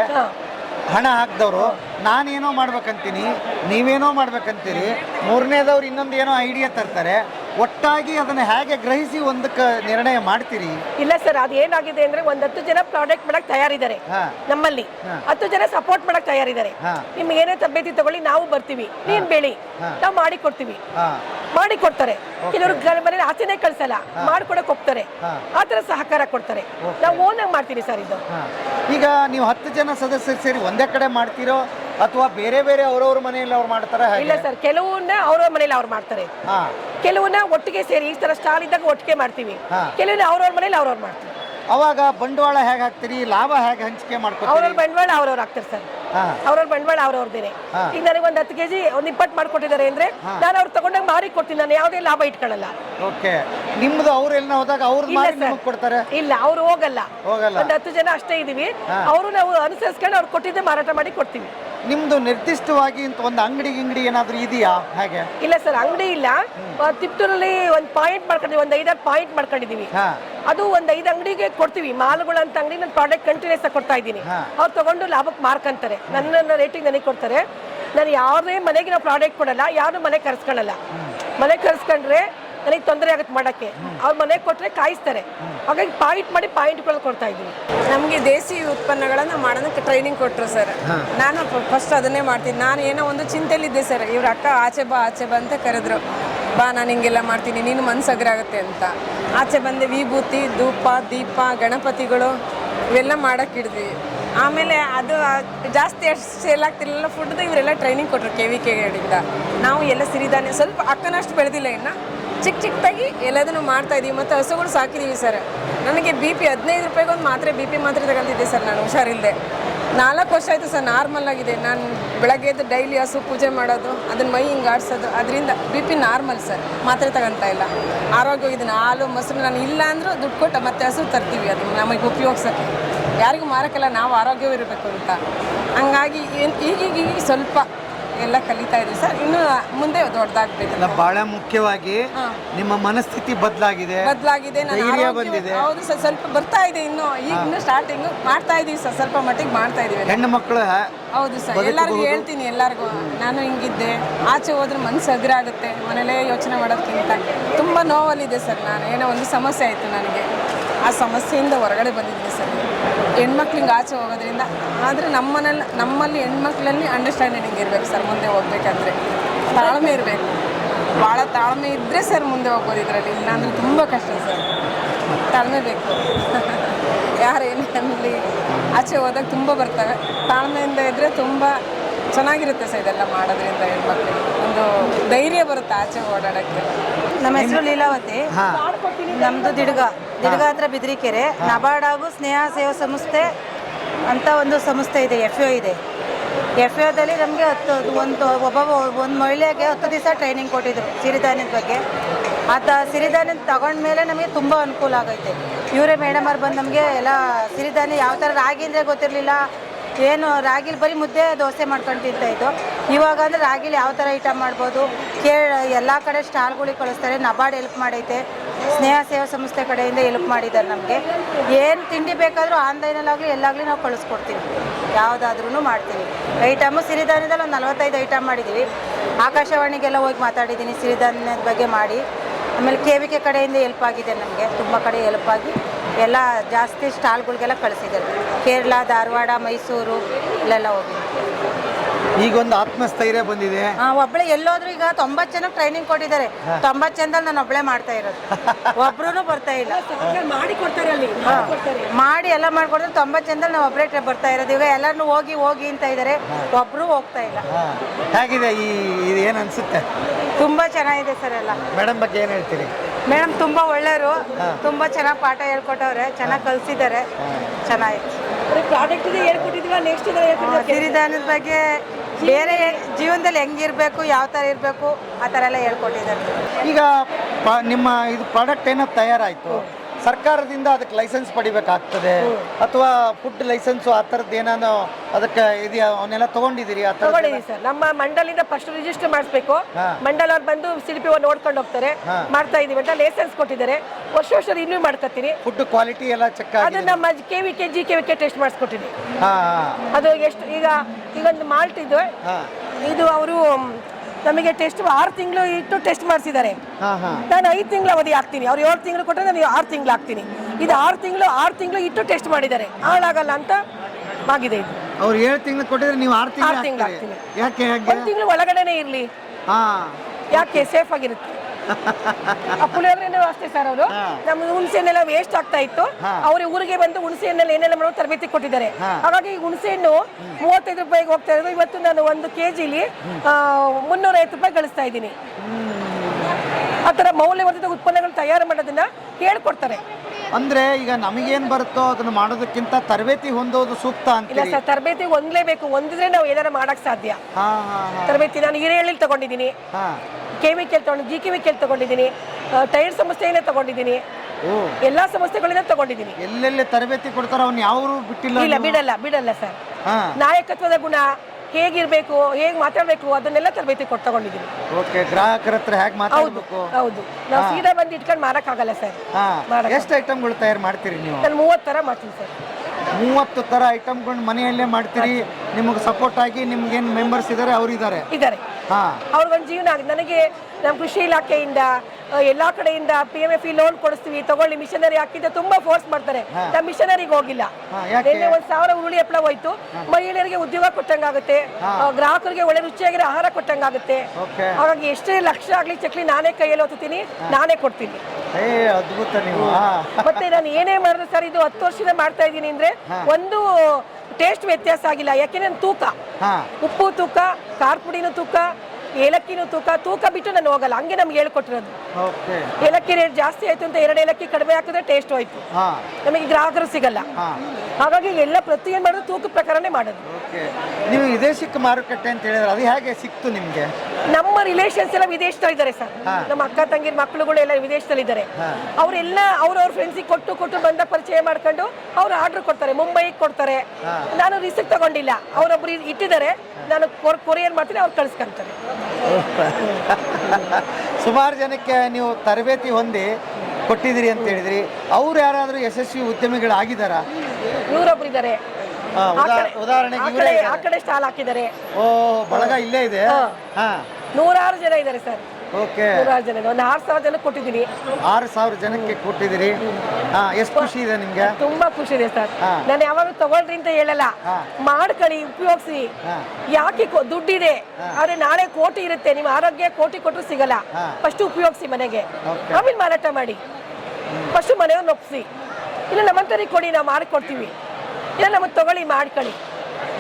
ಹಣ ಹಾಕ್ದವ್ರು ನಾನೇನೋ ಮಾಡ್ಬೇಕಂತೀನಿ ನೀವೇನೋ ಮಾಡ್ಬೇಕಂತೀರಿ ಮೂರನೇದವ್ರು ಇನ್ನೊಂದು ಏನೋ ಐಡಿಯಾ ತರ್ತಾರೆ ಒಟ್ಟಾಗಿ ಅದನ್ನ ಹೇಗೆ ಗ್ರಹಿಸಿ ಒಂದಕ್ಕೆ ನಿರ್ಣಯ ಮಾಡ್ತೀರಿ? ಇಲ್ಲ ಸರ್ ಅದು ಏನಾಗಿದೆ ಅಂದ್ರೆ ಒಂದ್ ಹತ್ತು ಜನ ಪ್ರಾಡಕ್ಟ್ ಮಾಡಕ್ ತಯಾರಿದ್ದಾರೆ. ಹಾ. ನಮ್ಮಲ್ಲಿ ಹತ್ತು ಜನ ಸಪೋರ್ಟ್ ಮಾಡಕ್ ತಯಾರಿದ್ದಾರೆ. ಹಾ. ನಿಮ್ಗೆ ಏನೇ ತರಬೇತಿ ತಗೊಳ್ಳಿ ನಾವು ಬರ್ತೀವಿ. ನೀನ್ ಬೆಳಿ. ನಾವು ಮಾಡಿ ಕೊಡ್ತೀವಿ ಹಾ. ಮಾಡಿ ಕೊಡ್ತಾರೆ ಕೆಲವರು ಮನೇಲಿ ಆಸೆನೇ ಕಳ್ಸಲ್ಲ. ಮಾಡ್ಕೊಡಕ್ ಹೋಗ್ತಾರೆ ಹಾ. ಆ ಸಹಕಾರ ಕೊಡ್ತಾರೆ. ನಾವು ಓನಾಗಿ ಮಾಡ್ತೀವಿ ಸರ್ ಇದು. ಈಗ ನೀವು ಹತ್ತು ಜನ ಸದಸ್ಯರು ಸೇರಿ ಒಂದೇ ಕಡೆ ಮಾಡ್ತೀರೋ? ಅಥವಾ ಬೇರೆ ಬೇರೆ ಅವ್ರವ್ರ ಮನೆಯಲ್ಲಿ ಅವ್ರು ಮಾಡ್ತಾರೆ ಇಲ್ಲ ಸರ್ ಕೆಲವನ್ನ ಅವ್ರವ್ರ ಮನೇಲಿ ಅವ್ರು ಮಾಡ್ತಾರೆ. ಹಾ. ಕೆಲವನ್ನ ಒಟ್ಟಿಗೆ ಸೇರಿ ಈ ತರ ಸ್ಟಾಲ್ ಇದ್ದಾಗ ಒಟ್ಟಿಗೆ ಮಾಡ್ತೀವಿ. ಕೆಲವನ್ನ ಅವ್ರವ್ರ ಮನೇಲಿ ಅವ್ರವ್ರು ಮಾಡ್ತೀವಿ. ಅವಾಗ ಬಂಡವಾಳ ಹೇಗೆ ಹಾಕ್ತೀರಿ? ಲಾಭ ಹೇಗೆ ಹಂಚಿಕೆ ಮಾಡ್ಕೊತೀರಿ? ಅವ್ರವ್ರ ಬಂಡವಾಳ ಅವ್ರವ್ರು ಹಾಕ್ತಾರೆ ಸರ್. ಅವ್ರವ್ರ ಬಂಡವಾಳ ಅವ್ರವ್ರದೇನೆ. ಈಗ ನನಗೆ ಒಂದು ಹತ್ತು ಕೆಜಿ ಒಂದು ಇಪ್ಪತ್ತು ಮಾಡ್ಕೊಟ್ಟಿದ್ದಾರೆ ಅಂದ್ರೆ ನಾನು ಅವ್ರು ತಗೊಂಡಾಗ ಮಾರಿ ಕೊಡ್ತೀನಿ ನಾನು ಯಾವುದೇ ಲಾಭ ಇಟ್ಕೊಳ್ಳಲ್ಲ. ಓಕೆ. ನಿಮ್ದು ಅವ್ರು ಎಲ್ಲ ಹೋದಾಗ ಅವ್ರದ್ದು ಮಾರಿ ನಿಮಗೆ ಕೊಡ್ತಾರೆ? ಇಲ್ಲ ಅವ್ರು ಹೋಗಲ್ಲ. ಹೋಗಲ್ಲ. ಒಂದು ಹತ್ತು ಜನ ಅಷ್ಟೇ ಇದೀವಿ. ಅವರು ನಾವು ಅನುಸರಿಸ್ಕೊಂಡು ಅವ್ರು ಕೊಟ್ಟಿದ್ದೆ ಮಾರಾಟ ಮಾಡಿ ಕೊಡ್ತೀವಿ. ನಿಮ್ದು ನಿರ್ದಿಷ್ಟವಾಗಿ ಒಂದು ಅಂಗಡಿ ಗಿಂಗಡಿ ಏನಾದರೂ ಇದೆಯಾ? ಹಾಗೆ. ಇಲ್ಲ ಸರ್ ಅಂಗಡಿ ಇಲ್ಲ. ಆ, ತಿಪ್ಟೂರಲ್ಲಿ ಒಂದು ಪಾಯಿಂಟ್ ಮಾಡ್ಕೊಂಡಿವಿ ಒಂದು ಐದಾರು ಪಾಯಿಂಟ್ ಮಾಡ್ಕೊಂಡಿದ್ದೀವಿ ಹಾ. ಅದು ಒಂದು ಐದು ಅಂಗಡಿಗೆ ಕೊಡ್ತೀವಿ. ಮಾಲ್ಗಳು ಅಂತ ಅಂಗಡಿ ನಾನು ಪ್ರಾಡಕ್ಟ್ ಕಂಟಿನ್ಯೂಸ್ ಆಗಿ ಕೊಡ್ತಾ ಇದ್ದೀನಿ. ಹಾ. ಅವ್ರು ತಗೊಂಡು ಲಾಭಕ್ಕೆ ಮಾರ್ಕಂತಾರೆ ನನ್ನ ರೇಟಿಂಗ್ ನನಗೆ ಕೊಡ್ತಾರೆ. ನಾನು ಯಾವುದೇ ಮನೆಗೆ ನಾವು ಪ್ರಾಡಕ್ಟ್ ಕೊಡಲ್ಲ ಯಾರು ಮನೆ ಕರ್ಸ್ಕೊಳ್ಳಲ್ಲ ಮನೆ ಕರ್ಸ್ಕೊಂಡ್ರೆ ನನಗೆ ತೊಂದರೆ ಆಗುತ್ತೆ ಮಾಡೋಕ್ಕೆ. ಅವ್ರ ಮನೆಗೆ ಕೊಟ್ಟರೆ ಕಾಯಿಸ್ತಾರೆ. ಹಾಗಾಗಿ ಪಾಯಿಂಟ್ ಮಾಡಿ ಪಾಯಿಂಟ್ಗಳು ಕೊಡ್ತಾ ಇದ್ದೀವಿ ನಮಗೆ ದೇಸಿ ಉತ್ಪನ್ನಗಳನ್ನು ಮಾಡೋದಕ್ಕೆ ಟ್ರೈನಿಂಗ್ ಕೊಟ್ಟರು ಸರ್ ನಾನು ಫಸ್ಟ್ ಅದನ್ನೇ ಮಾಡ್ತೀನಿ. ನಾನು ಏನೋ ಒಂದು ಚಿಂತೆಯಲ್ಲಿದ್ದೆ ಸರ್ ಇವ್ರ ಅಕ್ಕ ಆಚೆ ಬಾ ಆಚೆ ಬಾ ಅಂತ ಕರೆದ್ರು. ಬಾ ನಾನು ಹಿಂಗೆಲ್ಲ ಮಾಡ್ತೀನಿ. ನೀನು ಮನ್ಸಗ್ರಾಗತ್ತೆ ಅಂತ. ಆಚೆ ಬಂದೆ ವಿಭೂತಿ ಧೂಪ ದೀಪ ಗಣಪತಿಗಳು ಇವೆಲ್ಲ ಮಾಡಕ್ಕೆ ಹಿಡಿದ್ವಿ ಆಮೇಲೆ ಅದು ಜಾಸ್ತಿ ಅಷ್ಟು ಸೇಲ್ ಆಗ್ತಿರಲಿಲ್ಲ. ಫುಡ್ದು ಇವರೆಲ್ಲ ಟ್ರೈನಿಂಗ್ ಕೊಟ್ಟರು ಕೆ ವಿ ಕೆಗಳಿಂದ ನಾವು ಎಲ್ಲ ಸಿರಿಧಾನ್ಯ ಸ್ವಲ್ಪ ಅಕ್ಕನಷ್ಟು ಬೆಳೆದಿಲ್ಲ ಇನ್ನು. ಚಿಕ್ಕ ಚಿಕ್ಕದಾಗಿ ಎಲ್ಲದನ್ನು ಮಾಡ್ತಾ ಇದ್ದೀವಿ ಮತ್ತು ಹಸುಗಳು ಸಾಕಿದ್ದೀವಿ ಸರ್. ನನಗೆ ಬಿ ಪಿ ಹದಿನೈದು ರೂಪಾಯಿಗೊಂದು ಮಾತ್ರೆ ಬಿ ಪಿ ಮಾತ್ರೆ ತಗೊಂಡಿದ್ದೆ ಸರ್ ನಾನು ಹುಷಾರಿಲ್ಲದೆ ನಾಲ್ಕು ವರ್ಷ ಆಯಿತು ಸರ್ ನಾರ್ಮಲ್ ಆಗಿದೆ. ನಾನು ಬೆಳಗ್ಗೆ ಎದ್ದು ಡೈಲಿ ಹಸು ಪೂಜೆ ಮಾಡೋದು ಅದನ್ನ ಮೈ ಹಿಂಗೆ ಆಡಿಸೋದು, ಅದರಿಂದ ಬಿ ಪಿ ನಾರ್ಮಲ್ ಸರ್, ಮಾತ್ರೆ ತಗೊಂತಾ ಇಲ್ಲ. ಆರೋಗ್ಯವಾಗಿದ್ದೀನಿ. ಹಾಲು, ಮೊಸರು ನಾನು ಇಲ್ಲ ಅಂದರೂ ದುಡ್ಡು ಕೊಟ್ಟು ಮತ್ತೆ ಹಸು ತರ್ತೀವಿ. ಅದು ನಮಗೆ ಉಪಯೋಗಿಸೋಕ್ಕೆ ಯಾರಿಗೂ ಮಾರೋಕ್ಕಲ್ಲ ನಾವು ಆರೋಗ್ಯವಿರಬೇಕು ಅಂತ. ಹಂಗಾಗಿ ಈಗೀಗ ಈಗ ಸ್ವಲ್ಪ ಎಲ್ಲ ಕಲಿತಾ ಇದ್ದೀವಿ. ಸರ್ ಇನ್ನು ಮುಂದೆ ದೊಡ್ಡದಾಗಬೇಕು. ಬಹಳ ಮುಖ್ಯವಾಗಿ ನಿಮ್ಮ ಮನಸ್ಥಿತಿ ಬದಲಾಗಿದೆ. ಬದಲಾಗಿದೆ ಬಂದಿದೆ. ಹೌದು ಸರ್ ಸ್ವಲ್ಪ ಬರ್ತಾ ಇದೆ ಇನ್ನು. ಈಗ ಇನ್ನು ಸ್ಟಾರ್ಟಿಂಗ್ ಮಾಡ್ತಾ ಇದೀವಿ ಸರ್ ಸ್ವಲ್ಪ ಮಟ್ಟಿಗೆ ಮಾಡ್ತಾ ಇದೀವಿ ಹೆಣ್ಣು ಮಕ್ಕಳು ಹೌದು ಸರ್ ಎಲ್ಲರಿಗೂ ಹೇಳ್ತೀನಿ ಎಲ್ಲರಿಗೂ. ನಾನು ಹಿಂಗಿದ್ದೆ. ಆಚೆ ಹೋದ್ರೆ ಮನಸ್ಸು ಎದುರಾಗುತ್ತೆ ಆಗುತ್ತೆ ಮನೇಲೇ ಯೋಚನೆ ಮಾಡೋದಕ್ಕಿಂತ ತುಂಬ ನೋವಲ್ಲಿದೆ ಸರ್ ನಾನು. ಏನೋ ಒಂದು ಸಮಸ್ಯೆ ಆಯಿತು ನನಗೆ. ಆ ಸಮಸ್ಯೆಯಿಂದ ಹೊರಗಡೆ ಬಂದಿದ್ದೀನಿ ಸರ್. ಹೆಣ್ಮಕ್ಳಿಗೆ ಆಚೆ ಹೋಗೋದ್ರಿಂದ, ಆದರೆ ನಮ್ಮನೆಲ್ಲ ನಮ್ಮಲ್ಲಿ ಹೆಣ್ಮಕ್ಳಲ್ಲಿ ಅಂಡರ್ಸ್ಟ್ಯಾಂಡಿಂಗ್ ಇರಬೇಕು ಸರ್, ಮುಂದೆ ಹೋಗ್ಬೇಕಂದ್ರೆ. ತಾಳ್ಮೆ ಇರಬೇಕು. ಭಾಳ ತಾಳ್ಮೆ ಇದ್ದರೆ ಸರ್ ಮುಂದೆ ಹೋಗ್ಬೋದು ಇದರಲ್ಲಿ, ಇಲ್ಲಾಂದರೆ ತುಂಬ ಕಷ್ಟ ಸರ್. ತಾಳ್ಮೆ ಬೇಕು. *laughs* ಯಾರೇನೇ ಅಲ್ಲಿ ಆಚೆ ಹೋದಾಗ ತುಂಬ ಬರ್ತವೆ ತಾಳ್ಮೆಯಿಂದ ಇದ್ದರೆ ತುಂಬ ಚೆನ್ನಾಗಿರುತ್ತೆ ಸರ್ ಇದೆಲ್ಲ ಮಾಡೋದ್ರಿಂದ ಹೆಣ್ಮಕ್ಳಿಗೆ ಒಂದು ಧೈರ್ಯ ಬರುತ್ತೆ ಆಚೆ ಓಡಾಡೋಕ್ಕೆ. ನಮ್ಮ ಹೆಸರು ಲೀಲಾವತಿ. ಹಾ. ನಮ್ದು ದಿಡ್ಗ. ದಿಡ್ಗ ಹತ್ರ ಬಿದ್ರಿಕೆರೆ. ನಬಾರ್ಡ್ ಹಾಗೂ ಸ್ನೇಹ ಸೇವಾ ಸಂಸ್ಥೆ ಅಂತ ಒಂದು ಸಂಸ್ಥೆ ಇದೆ ಎಫ್ ಯು ಇದೆ. ಎಫ್ ಒದಲ್ಲಿ ನಮಗೆ ಹತ್ತು ಒಂದು ಒಬ್ಬ ಒಂದು ಮಹಿಳೆಗೆ ಹತ್ತು ದಿವಸ ಟ್ರೈನಿಂಗ್ ಕೊಟ್ಟಿದ್ರು ಸಿರಿಧಾನ್ಯದ ಬಗ್ಗೆ. ಆತ ಸಿರಿಧಾನ್ಯ ತಗೊಂಡ್ಮೇಲೆ ನಮಗೆ ತುಂಬ ಅನುಕೂಲ ಆಗೈತೆ. ಇವರೇ ಮೇಡಮ್ ಅವ್ರು ಬಂದು ನಮಗೆ ಎಲ್ಲ ಸಿರಿಧಾನ್ಯ ಯಾವ ಥರ ರಾಗಿ ಅಂದರೆ ಗೊತ್ತಿರಲಿಲ್ಲ. ಏನು ರಾಗಿಲಿ ಬರೀ ಮುದ್ದೆ ದೋಸೆ ಮಾಡ್ಕೊಂಡು ತಿಂತಾಯಿತ್ತು ಇವಾಗ ಅಂದರೆ ರಾಗಿಲಿ ಯಾವ ಥರ ಐಟಮ್ ಮಾಡ್ಬೋದು? ಕೇಳ, ಎಲ್ಲ ಕಡೆ ಸ್ಟಾಲ್ಗಳಿಗೆ ಕಳಿಸ್ತಾರೆ. ನಬಾರ್ಡ್ ಹೆಲ್ಪ್ ಮಾಡೈತೆ. ಸ್ನೇಹ ಸೇವಾ ಸಂಸ್ಥೆ ಕಡೆಯಿಂದ ಹೆಲ್ಪ್ ಮಾಡಿದ್ದಾರೆ ನಮಗೆ. ಏನು ತಿಂಡಿ ಬೇಕಾದರೂ ಆನ್ಲೈನಲ್ಲಾಗಲಿ ಎಲ್ಲಾಗಲಿ ನಾವು ಕಳಿಸ್ಕೊಡ್ತೀವಿ. ಯಾವುದಾದ್ರೂ ಮಾಡ್ತೀವಿ. ಐಟಮು ಸಿರಿಧಾನ್ಯದಲ್ಲಿ ಒಂದು ನಲವತ್ತೈದು ಐಟಮ್ ಮಾಡಿದ್ದೀವಿ ಆಕಾಶವಾಣಿಗೆಲ್ಲ ಹೋಗಿ ಮಾತಾಡಿದ್ದೀನಿ ಸಿರಿಧಾನ್ಯದ ಬಗ್ಗೆ ಮಾಡಿ. ಆಮೇಲೆ ಕೆ ವಿ ಕೆ ಕಡೆಯಿಂದ ಹೆಲ್ಪ್ ಆಗಿದೆ ನಮಗೆ. ತುಂಬ ಕಡೆ ಹೆಲ್ಪ್ ಆಗಿ ಎಲ್ಲ ಜಾಸ್ತಿ ಸ್ಟಾಲ್ಗಳಿಗೆಲ್ಲ ಕಳಿಸಿದ್ದಾರೆ. ಕೇರಳ, ಧಾರವಾಡ, ಮೈಸೂರು, ಇಲ್ಲೆಲ್ಲ ಹೋಗಿ. ಈಗ ಒಂದು ಆತ್ಮಸ್ಥೈರ್ಯ ಬಂದಿದೆ. ಒಬ್ಬಳೆ ಎಲ್ಲೋದ್ರು ಈಗ ತೊಂಬತ್ತು ಜನಕ್ಕೆ ಟ್ರೈನಿಂಗ್ ಕೊಟ್ಟಿದ್ದಾರೆ. ತೊಂಬತ್ತು ಜನದಲ್ಲಿ ನಾನು ಒಬ್ಬಳೆ ಮಾಡ್ತಾ ಇರೋದು. ಒಬ್ರು ಬರ್ತಾ ಇಲ್ಲ. ಮಾಡಿ ಕೊಡ್ತಾರೆ ಅಲ್ಲಿ ಮಾಡಿ ಎಲ್ಲ ಮಾಡ್ಕೊಡ್ತಾರೆ ತೊಂಬತ್ತು ಜನದಲ್ಲಿ ನಾವು ಒಬ್ಬರೇ ಬರ್ತಾ ಇರೋದು. ಈಗ ಎಲ್ಲರೂ ಹೋಗಿ ಹೋಗಿ ಅಂತ ಇದ್ದಾರೆ ಒಬ್ರು ಹೋಗ್ತಾ ಇಲ್ಲ. ಹೇಗಿದೆ ಈ ಇದು ಏನು ಅನ್ಸುತ್ತೆ? ತುಂಬಾ ಚೆನ್ನಾಗಿದೆ ಸರ್ ಎಲ್ಲ. ಮೇಡಮ್ ಬಗ್ಗೆ ಏನು ಹೇಳ್ತೀರಿ? ಮೇಡಮ್ ತುಂಬಾ ಒಳ್ಳೆಯವರು. ತುಂಬಾ ಚೆನ್ನಾಗಿ ಪಾಠ ಹೇಳ್ಕೊಟ್ಟವ್ರೆ. ಚೆನ್ನಾಗಿ ಕಲ್ಸಿದ್ದಾರೆ. ಚೆನ್ನಾಗಿತ್ತು. ಪ್ರಾಡಕ್ಟ್ ಇದೆ ಹೇಳ್ಕೊಟ್ಟಿದ್ವಿ ನೆಕ್ಸ್ಟ್ ಸಿರಿಧಾನ್ಯದ ಬಗ್ಗೆ ಬೇರೆ ಜೀವನದಲ್ಲಿ ಹೆಂಗಿರ್ಬೇಕು ಯಾವ ಥರ ಇರಬೇಕು ಆ ಥರ ಎಲ್ಲ ಹೇಳ್ಕೊಟ್ಟಿದ್ದಾರೆ. ಈಗ ಪ- ನಿಮ್ಮ ಇದು ಪ್ರಾಡಕ್ಟ್ ಏನೋ ತಯಾರಾಯಿತು. ಸರ್ಕಾರದಿಂದ ಅದಕ್ಕೆ ಲೈಸೆನ್ಸ್ ಪಡಿಬೇಕಾಗ್ತದೆ. ಅಥವಾ ಫುಡ್ ಲೈಸೆನ್ಸ್ ಆ ಥರದ್ದು ಏನಾನು ಅದಕ್ಕೆ ಇದೆಯಾ ಅವನ್ನೆಲ್ಲ ತಗೊಂಡಿದ್ದೀರಿ ಆ ಥರ ಸರ್. ನಮ್ಮ ಮಂಡಲಿಂದ ಫಸ್ಟ್ ರಿಜಿಸ್ಟರ್ ಮಾಡಿಸ್ಬೇಕು. ಮಂಡಲ ಅವ್ರು ಬಂದು ಸಿಲ್ಪಿ ನೋಡ್ಕೊಂಡು ಹೋಗ್ತಾರೆ. ಮಾಡ್ತಾ ಇದೀವಿ ಅಂತ ಲೈಸೆನ್ಸ್ ಕೊಟ್ಟಿದ್ದಾರೆ. ವರ್ಷ ವರ್ಷ ರಿನ್ಯೂ ಮಾಡ್ಕೊತೀನಿ. ಫುಡ್ ಕ್ವಾಲಿಟಿ ಎಲ್ಲ ಚೆಕ್ ಅದು ನಮ್ಮ K V K G K V K test ಮಾಡಿಸ್ಕೊಟ್ಟಿದ್ದೀನಿ ಅದು ಎಷ್ಟು ಈಗ ಈಗೊಂದು ಮಾಲ್ಟ್ ಇದು. ಇದು ಅವರು ನಮಗೆ ಟೆಸ್ಟ್ ಆರು ತಿಂಗಳು ಇಟ್ಟು ಟೆಸ್ಟ್ ಮಾಡಿಸಿದ್ದಾರೆ. ನಾನು ಐದು ತಿಂಗಳು ಅವಧಿ ಹಾಕ್ತೀನಿ. ಅವ್ರು ಏಳು ತಿಂಗಳು ಕೊಟ್ಟರೆ ನಾನು ಆರು ತಿಂಗಳು ಹಾಕ್ತೀನಿ. ಇದು ಆರು ತಿಂಗಳು ಆರು ತಿಂಗಳು ಇಟ್ಟು ಟೆಸ್ಟ್ ಮಾಡಿದ್ದಾರೆ. ಹಾಳಾಗಲ್ಲ ಅಂತ ಆಗಿದೆ ಇದು. ಅವ್ರು ಏಳು ತಿಂಗಳು ಕೊಟ್ಟಿದ್ರೆ ನೀವು ಆರು ತಿಂಗಳು ಹಾಕ್ತೀನಿ. ಯಾಕೆ ಒಂದು ತಿಂಗಳು ಒಳಗಡೆನೆ ಇರಲಿ. ಹಾಂ. ಯಾಕೆ? ಸೇಫ್ ಆಗಿರುತ್ತೆ. ಆ ಪುಳಿಯೋಗರೆನೂ ಅಷ್ಟೇ ಸರ್ ಅವರು. ನಮ್ಮ ಹುಣಸೆಹಣ್ಣೆಲ್ಲ ವೇಸ್ಟ್ ಆಗ್ತಾ ಇತ್ತು. ಅವ್ರ ಊರಿಗೆ ಬಂದು ಹುಣಸೆ ಹಣ್ಣಲ್ಲಿ ಏನೆಲ್ಲ ಮಾಡೋ ತರಬೇತಿ ಕೊಟ್ಟಿದ್ದಾರೆ. ಹಾಗಾಗಿ ಈ ಹುಣಸೆಹಣ್ಣು ಮೂವತ್ತೈದು ರೂಪಾಯಿಗೆ ಹೋಗ್ತಾ ಇರೋದು. ಇವತ್ತು ನಾನು ಒಂದು ಕೆ ಜಿಲಿ ಮುನ್ನೂರೈವತ್ತು ರೂಪಾಯಿ ಗಳಿಸ್ತಾ ಇದ್ದೀನಿ. ಆ ಥರ ಮೌಲ್ಯವರ್ಧಿತ ಉತ್ಪನ್ನಗಳು ತಯಾರು ಮಾಡೋದನ್ನ ಹೇಳ್ಕೊಡ್ತಾರೆ. ಅಂದ್ರೆ ಈಗ ನಮಗೇನ್ ಬರುತ್ತೋ ಅದನ್ನ ಮಾಡೋದಕ್ಕಿಂತ ತರಬೇತಿ ಹೊಂದೋದು ಸೂಕ್ತ ಇಲ್ಲ ಸರ್ ತರಬೇತಿ ಹೊಂದ್ಲೇಬೇಕು. ಹೊಂದಿದ್ರೆ ನಾವು ಏನಾರ ಮಾಡಕ್ ಸಾಧ್ಯ. ತರಬೇತಿ ನಾನು ಹಿರೇಹಳ್ಳಿ ತಗೊಂಡಿದ್ದೀನಿ. ಕೆ ವಿ ಕೆಲ್ ತಗೊಂಡು ಜಿ ಕೆ ವಿ ಕೆಲ್ ತಗೊಂಡಿದ್ದೀನಿ ಟೈರ್ ಸಂಸ್ಥೆಯನ್ನೇ ತಗೊಂಡಿದ್ದೀನಿ. ಎಲ್ಲಾ ಸಂಸ್ಥೆಗಳಿಂದ ತಗೊಂಡಿದ್ದೀನಿ. ಎಲ್ಲೆಲ್ಲಿ ತರಬೇತಿ ಕೊಡ್ತಾರ ಅವ್ನು ಯಾವರು ಬಿಟ್ಟಿಲ್ಲ ಇಲ್ಲ ಬಿಡಲ್ಲ ಬಿಡಲ್ಲ ಸರ್ ನಾಯಕತ್ವದ ಗುಣ ಹೇಗಿರ್ಬೇಕು ಹೇಗ್ ಮಾತಾಡ್ಬೇಕು ಅದನ್ನೆಲ್ಲ ತರಬೇತಿ ಕೊಟ್ಟು ತಗೊಂಡಿದ್ದೀನಿ. ಓಕೆ ಗ್ರಾಹಕರ ಹತ್ರ ಹೇಗೆ ಮಾತಾಡ್ಬೇಕು? ಹೌದು ನಾವು ಸೀದಾ ಬಂದು ಇಟ್ಕೊಂಡು ಮಾರಕ್ಕಾಗಲ್ಲ ಸರ್. ಎಷ್ಟು ಐಟಮ್ಗಳು ತಯಾರು ಮಾಡ್ತೀರಿ ನೀವು? ನಾನು ಮೂವತ್ತು ಥರ ಮಾಡ್ತೀನಿ ಸರ್ ಮೂವತ್ತು ತರ ಐಟಮ್ಗಳು ಮನೆಯಲ್ಲೇ ಮಾಡ್ತೀರಿ ನಿಮಗೆ ಸಪೋರ್ಟ್ ಆಗಿ ನಿಮ್ಗೇನು ಮೆಂಬರ್ಸ್ ಇದ್ದಾರೆ ಅವ್ರು ಇದ್ದಾರೆ ಇದ್ದಾರೆ ಅವ್ರಿಗೊಂದು ಜೀವನ ಆಗಿದೆ. ನನಗೆ ನಮ್ಮ ಕೃಷಿ ಇಲಾಖೆಯಿಂದ ಎಲ್ಲಾ ಕಡೆಯಿಂದ ಪಿ ಎಂ ಎಫ್ ಲೋನ್ ಕೊಡಿಸ್ತೀವಿ ತಗೊಳ್ಳಿ ಮಿಷನರಿ ಹಾಕಿದ್ರೆ ತುಂಬಾ ಫೋರ್ಸ್ ಮಾಡ್ತಾರೆ. ನಮ್ಮ ಮಿಷನರಿಗೆ ಹೋಗಿಲ್ಲ? ನಿನ್ನೆ ಒಂದ್ ಸಾವಿರ ಉರುಳಿ ಹಪ್ಪಳ ಹೋಯ್ತು. ಮಹಿಳೆಯರಿಗೆ ಉದ್ಯೋಗ ಕೊಟ್ಟಂಗಾಗುತ್ತೆ. ಆಗುತ್ತೆ ಗ್ರಾಹಕರಿಗೆ ಒಳ್ಳೆ ರುಚಿಯಾಗಿರೋ ಆಹಾರ ಕೊಟ್ಟಂಗಾಗುತ್ತೆ. ಹಾಗಾಗಿ ಎಷ್ಟೇ ಲಕ್ಷ ಆಗ್ಲಿ ಚಕ್ಲಿ ನಾನೇ ಕೈಯಲ್ಲಿ ಹೊತ್ತೀನಿ ನಾನೇ ಕೊಡ್ತೀನಿ. ಮತ್ತೆ ನಾನು ಏನೇ ಮಾಡಿದ್ರೆ ಸರ್ ಇದು ಹತ್ತು ವರ್ಷದಿಂದ ಮಾಡ್ತಾ ಇದ್ದೀನಿ ಅಂದ್ರೆ ಒಂದು ಟೇಸ್ಟ್ ವ್ಯತ್ಯಾಸ ಆಗಿಲ್ಲ. ಯಾಕೆಂದ್ರೆ ತೂಕ. ಉಪ್ಪು ತೂಕ ಖಾರ ಪುಡಿನೂ ತೂಕ ಏಲಕ್ಕಿನೂ ತೂಕ ತೂಕ ಬಿಟ್ಟು ನಾನು ಹೋಗಲ್ಲ. ಹಂಗೆ ನಮ್ಗೆ ಹೇಳ್ಕೊಟ್ಟಿರೋದು. ಏಲಕ್ಕಿ ರೇಟ್ ಜಾಸ್ತಿ ಆಯ್ತು ಅಂತ ಎರಡು ಏಲಕ್ಕಿ ಕಡಿಮೆ ಹಾಕಿದ್ರೆ ಟೇಸ್ಟ್ ಹೋಯ್ತು. ನಮಗೆ ಗ್ರಾಹಕರು ಸಿಗಲ್ಲ. ಹಾಗಾಗಿ ಎಲ್ಲ ಪ್ರತಿಯೊಂದು ಮಾಡೋದು ತೂಕ ಪ್ರಕಾರನೇ ಮಾಡೋದು. ನೀವು ವಿದೇಶಕ್ಕೆ ಮಾರುಕಟ್ಟೆ ಅಂತ ಹೇಳಿದ್ರೆ ಅದು ಹೇಗೆ ಸಿಕ್ತು ನಿಮಗೆ? ನಮ್ಮ ರಿಲೇಷನ್ಸ್ ಎಲ್ಲ ವಿದೇಶದಲ್ಲಿದ್ದಾರೆ ಸರ್. ಹಾ. ನಮ್ಮ ಅಕ್ಕ ತಂಗಿ ಮಕ್ಕಳುಗಳು ಎಲ್ಲ ವಿದೇಶದಲ್ಲಿ ಇದಾರೆ ಅವರೆಲ್ಲ ಅವ್ರವ್ರ ಫ್ರೆಂಡ್ಸಿಗೆ ಕೊಟ್ಟು ಕೊಟ್ಟು ಬಂದ ಪರಿಚಯ ಮಾಡ್ಕೊಂಡು ಅವ್ರು ಆರ್ಡರ್ ಕೊಡ್ತಾರೆ. ಮುಂಬೈಗೆ ಕೊಡ್ತಾರೆ. ನಾನು ರಿಸಿಪ್ಟ್ ತಗೊಂಡಿಲ್ಲ. ಅವರೊಬ್ರು ಇಟ್ಟಿದ್ದಾರೆ. ನಾನು ಕೊರಿಯರ್ ಮಾಡ್ತೀನಿ ಅವ್ರು ಕಳ್ಸ್ಕೊಂತಾರೆ. *laughs* ಸುಮಾರು ಜನಕ್ಕೆ ನೀವು ತರಬೇತಿ ಹೊಂದಿ ಕೊಟ್ಟಿದ್ದೀರಿ ಅಂತ ಹೇಳಿದ್ರಿ. ಅವ್ರು ಯಾರಾದರೂ ಯಶಸ್ವಿ ಉದ್ಯಮಿಗಳಾಗಿದ್ದಾರಾ? ಕಡೆ- ಉದಾಹರಣೆಗೆ ಇವರೇ ಆ ಕಡೆ ಸ್ಟಾಲ್ ಹಾಕಿದ್ದಾರೆ. ಓ ಬಳಗ ಇಲ್ಲೇ ಇದೆ. ಹಾ. ನೂರಾರು ಜನ ಇದ್ದಾರೆ ಸರ್. ಓಕೆ. ನೂರಾರು ಜನ ಒಂದು ಆರು ಸಾವಿರ ಜನ ಕೊಟ್ಟಿದ್ದೀನಿ. ಆರು ಸಾವಿರ ಜನಕ್ಕೆ ಕೊಟ್ಟಿದ್ದೀರಿ. ಹಾ ಎಷ್ಟು ಖುಷಿ ಇದೆ ನಿಮ್ಗೆ? ತುಂಬಾ ಖುಷಿ ಇದೆ ಸರ್. ಹಾ. ನಾನು ಯಾವಾಗ ತಗೊಳ್ರಿ ಅಂತ ಹೇಳಲ್ಲ. ಹಾ. ಮಾಡ್ಕೊಳ್ಳಿ ಉಪಯೋಗಿಸಿ. ಹಾ. ಯಾಕೆ ಕೊ- ದುಡ್ಡಿದೆ? ಆದ್ರೆ ನಾಳೆ ಕೋಟಿ ಇರುತ್ತೆ. ನಿಮ್ಮ ಆರೋಗ್ಯ ಕೋಟಿ ಕೊಟ್ಟರು ಸಿಗಲ್ಲ. ಹಾ. ಫಸ್ಟ್ ಉಪಯೋಗಿಸಿ ಮನೆಗೆ. Okay. ಆಮೇಲೆ ಮಾರಾಟ ಮಾಡಿ. ಫಸ್ಟ್ ಮನೆಯವ್ರನ್ನ ಒಪ್ಸಿ. ಇಲ್ಲ ನಮ್ಮಂತರಿಗೆ ಕೊಡಿ ನಾವು ಮಾಡ್ಕೊಡ್ತೀವಿ. ಇಲ್ಲ ನಮಗೆ ತಗೊಳ್ಳಿ ಮಾಡ್ಕೊಳ್ಳಿ.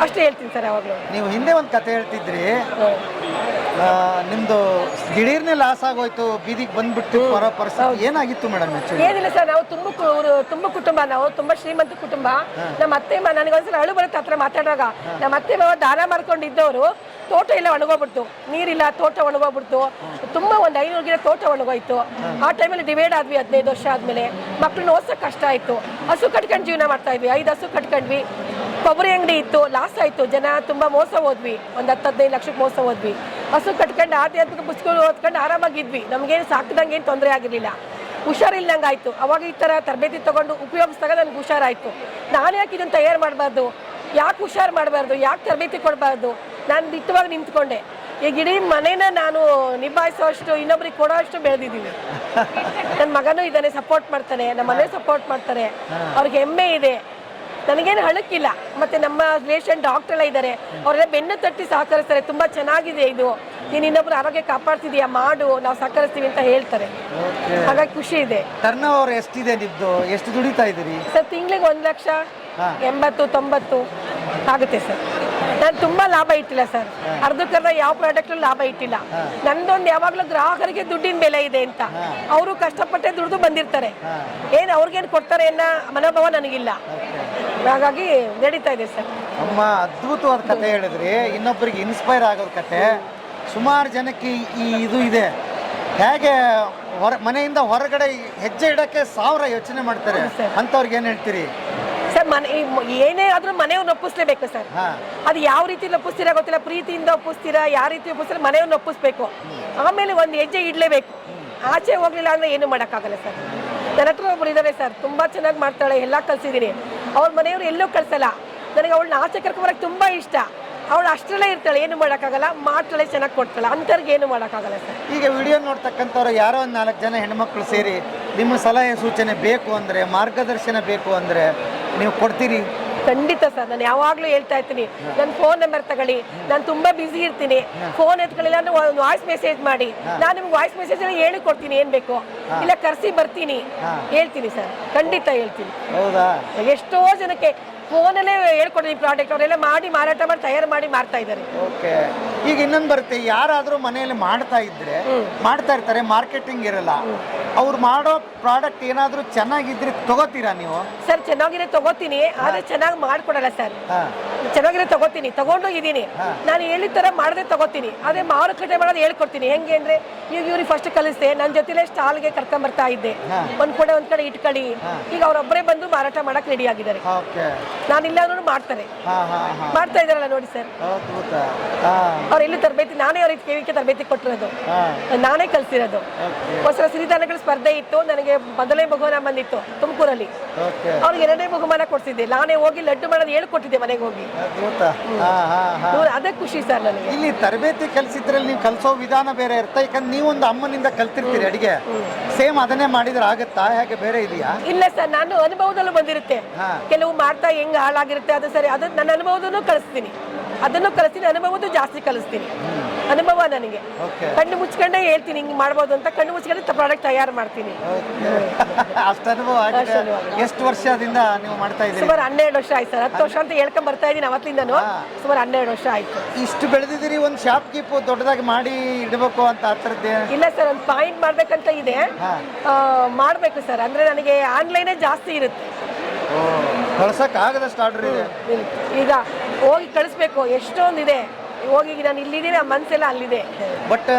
ಅಷ್ಟೇ ಹೇಳ್ತೀನಿ ಸರ್ ಯಾವಾಗಲೂ. ನೀವು ಹಿಂದೆ ಒಂದು ಕತೆ ಹೇಳ್ತಿದ್ರಿ. ಆ, ನಿಮ್ದು ದಿಢೀರ್ನೆ ಲಾಸ್ ಆಗೋಯ್ತು ಬೀದಿಗೆ ಬಂದ್ಬಿಟ್ಟು ಬರೋ ಪರಿಸ್ಥಿತಿ ಏನಾಗಿತ್ತು ಮೇಡಮ್ ಏನಿಲ್ಲ ಸರ್ ನಾವು ತುಂಬಾ ತುಂಬ ಕುಟುಂಬ ನಾವು ತುಂಬಾ ಶ್ರೀಮಂತ ಕುಟುಂಬ. ನಮ್ಮ ಅತ್ತೆ ಅಮ್ಮ ನನಗೊಂದ್ಸಲ ಅಳು ಬರುತ್ತೆ ಹತ್ರ ಮಾತಾಡುವಾಗ. ನಮ್ಮ ಅತ್ತೆ ಮಾವ ದಾನ ಮಾಡ್ಕೊಂಡಿದ್ದವರು ತೋಟ ಎಲ್ಲ ಒಣಗೋಗ್ಬಿಡ್ತು. ನೀರಿಲ್ಲ ತೋಟ ಒಣಗೋಗ್ಬಿಡ್ತು. ತುಂಬಾ ಒಂದು ಐನೂರು ಗಿಡ ತೋಟ ಒಣಗೋಯ್ತು. ಆ ಟೈಮಲ್ಲಿ ಡಿವೈಡ್ ಆದ್ವಿ ಹದಿನೈದು ವರ್ಷ ಆದ್ಮೇಲೆ. ಮಕ್ಳನ್ನ ಓದ್ಸಕ್ ಕಷ್ಟ ಆಯ್ತು. ಹಸು ಕಟ್ಕೊಂಡು ಜೀವನ ಮಾಡ್ತಾ ಇದ್ವಿ. ಐದು ಹಸು ಕಟ್ಕೊಂಡ್ವಿ. ಕೊಬ್ಬರಿ ಅಂಗಡಿ ಇತ್ತು ಲಾಸ್ ಆಯ್ತು. ಜನ ತುಂಬಾ ಮೋಸ ಹೋದ್ವಿ. ಒಂದು ಹತ್ತು ಹದಿನೈದು ಲಕ್ಷಕ್ಕೆ ಮೋಸ ಹೋದ್ವಿ. ಹಸು ಕಟ್ಕೊಂಡು ಆಧ್ಯಾತ್ಮಿಕ ಪುಸ್ತಕಗಳು ಓದ್ಕೊಂಡು ಆರಾಮಾಗಿದ್ವಿ. ನಮ್ಗೇನು ಸಾಕಿದಂಗೆ ಏನು ತೊಂದರೆ ಆಗಿರಲಿಲ್ಲ. ಹುಷಾರಿಲ್ದಂಗೆ ಆಯ್ತು. ಅವಾಗ ಈ ಥರ ತರಬೇತಿ ತೊಗೊಂಡು ಉಪಯೋಗಿಸಿದಾಗ ನನಗೆ ಹುಷಾರಾಯಿತು. ನಾನು ಯಾಕೆ ಇದನ್ನು ತಯಾರು ಮಾಡಬಾರ್ದು? ಯಾಕೆ ಹುಷಾರು ಮಾಡಬಾರ್ದು? ಯಾಕೆ ತರಬೇತಿ ಕೊಡಬಾರ್ದು? ನಾನು ದಿಟ್ಟವಾಗಿ ನಿಂತ್ಕೊಂಡೆ. ಈಗ ಇಡೀ ಮನೇನ ನಾನು ನಿಭಾಯಿಸೋ ಅಷ್ಟು ಇನ್ನೊಬ್ರಿಗೆ ಕೊಡೋ ಅಷ್ಟು ಬೆಳೆದಿದ್ದೀನಿ. ನನ್ನ ಮಗನೂ ಇದ್ದಾನೆ ಸಪೋರ್ಟ್ ಮಾಡ್ತಾನೆ. ನಮ್ಮ ಮನೆ ಸಪೋರ್ಟ್ ಮಾಡ್ತಾರೆ ಅವ್ರಿಗೆ ಹೆಮ್ಮೆ ಇದೆ. ನನಗೇನು ಹಳಕ್ಕಿಲ್ಲ ಮತ್ತೆ ನಮ್ಮ ರಿಲೇಷನ್ ಡಾಕ್ಟರ್ ಎಲ್ಲ ಇದ್ದಾರೆ ಅವರೆಲ್ಲ ಬೆನ್ನು ತಟ್ಟಿ ಸಹಕರಿಸ್ತಾರೆ. ತುಂಬಾ ಚೆನ್ನಾಗಿದೆ ಇದು. ನೀನು ಇನ್ನೊಬ್ರು ಆರೋಗ್ಯ ಕಾಪಾಡ್ತಿದೀಯಾ? ಮಾಡು. ನಾವು ಸಹಕರಿಸ್ತೀವಿ ಅಂತ ಹೇಳ್ತಾರೆ. ಹಾಗಾಗಿ ಖುಷಿ ಇದೆ. ಟರ್ನ್ ಓವರ್ ಎಷ್ಟಿದೆ ನಿಮ್ದು? ಎಷ್ಟು ದುಡಿತಾ ಇದ್ದೀರಿ? ಸರ್ ತಿಂಗಳಿಗೆ ಒಂದು ಲಕ್ಷ. ಎಂಬತ್ತು ತೊಂಬತ್ತು ಆಗುತ್ತೆ ಸರ್. ನಾನು ತುಂಬಾ ಲಾಭ ಇಟ್ಟಿಲ್ಲ ಸರ್. ಅರ್ಧಕ್ಕರ್ಧ ಯಾವ ಪ್ರಾಡಕ್ಟ್ ಲಾಭ ಇಟ್ಟಿಲ್ಲ. ನಂದೊಂದು ಯಾವಾಗಲೂ ಗ್ರಾಹಕರಿಗೆ ದುಡ್ಡಿನ ಬೆಲೆ ಇದೆ ಅಂತ. ಅವರು ಕಷ್ಟಪಟ್ಟೆ ದುಡಿದು ಬಂದಿರ್ತಾರೆ. ಏನು ಅವ್ರಿಗೇನು ಕೊಡ್ತಾರೆ ಅನ್ನೋ ಮನೋಭಾವ ನನಗಿಲ್ಲ. ಹಾಗಾಗಿ ನಡೀತಾ ಇದೆ ಸರ್. ಅಮ್ಮ ಅದ್ಭುತವಾದ ಕತೆ ಹೇಳಿದ್ರಿ. ಇನ್ನೊಬ್ಬರಿಗೆ ಇನ್ಸ್ಪೈರ್ ಆಗೋದ್ ಕತೆ. ಸುಮಾರು ಜನಕ್ಕೆ ಈ- ಇದು ಇದೆ. ಹೇಗೆ ಹೊರ ಮನೆಯಿಂದ ಹೊರಗಡೆ ಹೆಜ್ಜೆ ಇಡಕ್ಕೆ ಸಾವಿರ ಯೋಚನೆ ಮಾಡ್ತಾರೆ. ಅಂತವ್ರಿಗೆ ಏನು ಹೇಳ್ತೀರಿ? ಸರ್ ಮನೆ ಈ ಏನೇ ಆದ್ರೂ ಮನೆಯವ್ರನ್ನ ಒಪ್ಪಿಸ್ಲೇಬೇಕು ಸರ್. ಹಾ. ಅದು ಯಾವ ರೀತಿ ಒಪ್ಪಿಸ್ತೀರಾ ಗೊತ್ತಿಲ್ಲ. ಪ್ರೀತಿಯಿಂದ ಒಪ್ಪಿಸ್ತೀರಾ ಯಾವ ರೀತಿ ಒಪ್ಪಿಸ್ತೀರಾ ಮನೆಯವ್ರನ್ನ ಒಪ್ಪಿಸ್ಬೇಕು ಆಮೇಲೆ ಒಂದು ಹೆಜ್ಜೆ ಇಡ್ಲೇಬೇಕು. ಆಚೆ ಹೋಗ್ಲಿಲ್ಲ ಅಂದ್ರೆ ಏನು ಮಾಡೋಕ್ಕಾಗಲ್ಲ ಸರ್. ನನ್ನ ಹತ್ರ ಒಬ್ರು ಇದ್ದಾರೆ ಸರ್. ತುಂಬ ಚೆನ್ನಾಗಿ ಮಾಡ್ತಾಳೆ, ಎಲ್ಲ ಕಲಿಸಿದ್ದೀನಿ. ಅವ್ರ ಮನೆಯವ್ರು ಎಲ್ಲೂ ಕಲಿಸಲ್ಲ. ನನಗೆ ಅವಳನ್ನ ಆಚೆ ಕರ್ಕೊಂಬರಕ್ಕೆ ತುಂಬ ಇಷ್ಟ. ಅವಳು ಅಷ್ಟರಲ್ಲೇ ಇರ್ತಾಳೆ, ಏನು ಮಾಡೋಕ್ಕಾಗಲ್ಲ. ಮಾಡ್ತಾಳೆ ಚೆನ್ನಾಗಿ ಕೊಡ್ತಾಳೆ. ಅಂಥವ್ರಿಗೆ ಏನು ಮಾಡೋಕ್ಕಾಗಲ್ಲ ಸರ್. ಈಗ ವಿಡಿಯೋ ನೋಡ್ತಕ್ಕಂಥವ್ರು ಯಾರೋ ಒಂದು ನಾಲ್ಕು ಜನ ಹೆಣ್ಮಕ್ಳು ಸೇರಿ ನಿಮ್ಮ ಸಲಹೆ ಸೂಚನೆ ಬೇಕು ಅಂದರೆ, ಮಾರ್ಗದರ್ಶನ ಬೇಕು ಅಂದರೆ ನೀವು ಕೊಡ್ತೀರಿ? ಖಂಡಿತ ಸರ್ ನಾನು ಯಾವಾಗಲೂ ಹೇಳ್ತಾ ಇರ್ತೀನಿ. ನನ್ನ ಫೋನ್ ನಂಬರ್ ತಗೊಳ್ಳಿ. ನಾನು ತುಂಬಾ ಬ್ಯುಸಿ ಇರ್ತೀನಿ. ಫೋನ್ ಎತ್ಕೊಳ್ಳಿಲ್ಲ ಅಂದ್ರೆ ಒಂದು ವಾಯ್ಸ್ ಮೆಸೇಜ್ ಮಾಡಿ. ನಾನು ನಿಮ್ಗೆ ವಾಯ್ಸ್ ಮೆಸೇಜ್ ಅಲ್ಲಿ ಹೇಳಿ ಕೊಡ್ತೀನಿ ಏನ್ ಬೇಕು? ಇಲ್ಲ ಕರ್ಸಿ ಬರ್ತೀನಿ. ಹೇಳ್ತೀನಿ ಸರ್ ಖಂಡಿತ ಹೇಳ್ತೀನಿ. ಹೌದಾ? ಎಷ್ಟೋ ಜನಕ್ಕೆ ಫೋನಲ್ಲೇ ಹೇಳ್ಕೊಡ್ತೀನಿ ಪ್ರಾಡಕ್ಟ್ ಅವರೆಲ್ಲ ಮಾಡಿ ಮಾರಾಟ ಮಾಡಿ ತಯಾರು ಮಾಡಿ ಮಾರ್ತಾ ಇದ್ದಾರೆ. ಓಕೆ. ಈಗ ಇನ್ನೊಂದು ಬರುತ್ತೆ ಯಾರಾದರೂ ಮನೆಯಲ್ಲಿ ಮಾಡ್ತಾ ಇದ್ರೆ ಮಾಡ್ತಾ ಇರ್ತಾರೆ ಮಾರ್ಕೆಟಿಂಗ್ ಇರಲ್ಲ. ಅವ್ರು ಮಾಡೋ ಪ್ರಾಡಕ್ಟ್ ಏನಾದರೂ ಚೆನ್ನಾಗಿದ್ರೆ ತಗೋತೀರಾ ನೀವು? ಸರ್ ಚೆನ್ನಾಗಿರೋ ತಗೋತೀನಿ ಆದ್ರೆ ಚೆನ್ನಾಗಿ ಮಾಡ್ಕೊಡಲ್ಲ ಸರ್. ಚೆನ್ನಾಗಿದ್ರೆ ಚೆನ್ನಾಗಿರೋ ತಗೋತೀನಿ ತಗೊಂಡು ಇದೀನಿ ನಾನು ಹೇಳಿದ ತರ ಮಾಡದೆ ತಗೋತೀನಿ. ಆದ್ರೆ ಮಾರುಕಟ್ಟೆ ಮಾಡೋದು ಹೇಳ್ಕೊಡ್ತೀನಿ. ಹೆಂಗೆ ಅಂದ್ರೆ ಈಗ ಇವ್ರಿಗೆ ಫಸ್ಟ್ ಕಲಿಸ್ದೆ ನನ್ನ ಜೊತೆಲೆ ಸ್ಟಾಲ್ಗೆ ಕರ್ಕೊಂಡ್ ಬರ್ತಾ ಇದ್ದೆ. ಒಂದ್ ಕಡೆ ಒಂದ್ ಕಡೆ ಇಟ್ಕೊಳ್ಳಿ. ಈಗ ಅವ್ರೊಬ್ಬರೇ ಬಂದು ಮಾರಾಟ ಮಾಡಕ್ ರೆಡಿ ಆಗಿದ್ದಾರೆ. ನಾನು ಇಲ್ಲ ಅಂದ್ರೂ ಮಾಡ್ತಾರೆ ಮಾಡ್ತಾ ಇದ್ದಾರಲ್ಲ ನೋಡಿ ಸರ್. ಅವ್ರು ಎಲ್ಲಿ ತರಬೇತಿ? ನಾನೇ ಅವ್ರಿಗೆ ಕೇಳಿಕೆ ತರಬೇತಿ ಕೊಟ್ಟಿರೋದು. ನಾನೇ ಕಲ್ಸಿರೋದು. ಹೊಸ ಸಿರಿಧಾನ್ಯಗಳ ಸ್ಪರ್ಧೆ ಇತ್ತು ನನಗೆ ಮೊದಲನೇ ಬಹುಮಾನ ಬಂದಿತ್ತು ತುಮಕೂರಲ್ಲಿ. ಅವ್ರಿಗೆ ಎರಡನೇ ಬಹುಮಾನ ಕೊಡ್ಸಿದ್ದೆ. ನಾನೇ ಹೋಗಿ ಲಡ್ಡು ಮಾಡೋದು ಹೇಳ್ಕೊಟ್ಟಿದ್ದೆ ಮನೆಗೆ ಹೋಗಿ. ಅದೇ ಖುಷಿ ಸರ್ ನನಗೆ. ಇಲ್ಲಿ ತರಬೇತಿ ಕಲಿಸಿದ್ರಲ್ಲಿ ನೀವು ಕಲಿಸೋ ವಿಧಾನ ಬೇರೆ ಇರುತ್ತೆ. ಯಾಕಂದ್ರೆ ನೀವು ಒಂದು ಅಮ್ಮನಿಂದ ಕಲ್ತಿರ್ತೀರಿ ಅಡಿಗೆ. ಸೇಮ್ ಅದನ್ನೇ ಮಾಡಿದ್ರೆ ಆಗುತ್ತಾ? ಹೇಗೆ ಬೇರೆ ಇದೆಯಾ? ಇಲ್ಲ ಸರ್ ನಾನು ಅನುಭವದಲ್ಲೂ ಬಂದಿರುತ್ತೆ. ಕೆಲವು ಮಾಡ್ತಾ ಹೆಂಗ್ ಹಾಳಾಗಿರುತ್ತೆ ಅದು ಸರಿ. ಅದು ನನ್ನ ಅನುಭವದನ್ನು ಕಳಿಸ್ತೀನಿ. ಅದನ್ನು ಕಲಿಸ್ತೀನಿ ಅನುಭವದ್ದು ಜಾಸ್ತಿ ಕಲಿಸ್ತೀನಿ ಅನುಭವ ನನಗೆ. ಕಣ್ಣು ಮುಚ್ಕೊಂಡೆ ಹೇಳ್ತೀನಿ ಹಿಂಗ್ ಮಾಡ್ಬೋದು ಅಂತ. ಕಣ್ಣು ಮುಚ್ಕೊಂಡು ಪ್ರಾಡಕ್ಟ್ ತಯಾರು ಮಾಡ್ತೀನಿ. ಅಷ್ಟು ಅನುಭವ. ಎಷ್ಟು ವರ್ಷದಿಂದ ನೀವು ಮಾಡ್ತಾ ಇದ್ದೀರಿ? ಸುಮಾರು ಹನ್ನೆರಡು ವರ್ಷ ಆಯ್ತು ಸರ್. ಹತ್ತು ವರ್ಷ ಅಂತ ಹೇಳ್ಕೊಂಡ್ ಬರ್ತಾ ಇದ್ದೀನಿ ಅವತ್ತಿಂದನು. ಹಾ. ಸುಮಾರು ಹನ್ನೆರಡು ವರ್ಷ ಆಯ್ತು. ಇಷ್ಟು ಬೆಳೆದಿದ್ದೀರಿ ಒಂದು ಶಾಪ್ ಕೀಪ್ ದೊಡ್ಡದಾಗಿ ಮಾಡಿ ಇಡಬೇಕು ಅಂತ ಆ ಥರದ್ದೇ? ಇಲ್ಲ ಸರ್ ಒಂದು ಪಾಯಿಂಟ್ ಮಾಡ್ಬೇಕಂತ ಇದೆ. ಮಾಡ್ಬೇಕು ಸರ್. ಅಂದ್ರೆ ನನಗೆ ಆನ್ಲೈನೇ ಜಾಸ್ತಿ ಇರುತ್ತೆ. ಕಳ್ಸಕ್ ಆಗದಷ್ಟು ಆರ್ಡರ್ ಇದೆ. ಈಗ ಹೋಗಿ ಕಳಿಸ್ಬೇಕು ಎಷ್ಟೊಂದಿದೆ. ಹೋಗಿ ನಾನು ಇಲ್ಲಿದ್ದೀನಿ ಆ ಮನ್ಸೆಲ್ಲ ಅಲ್ಲಿದೆ. ಬಟ್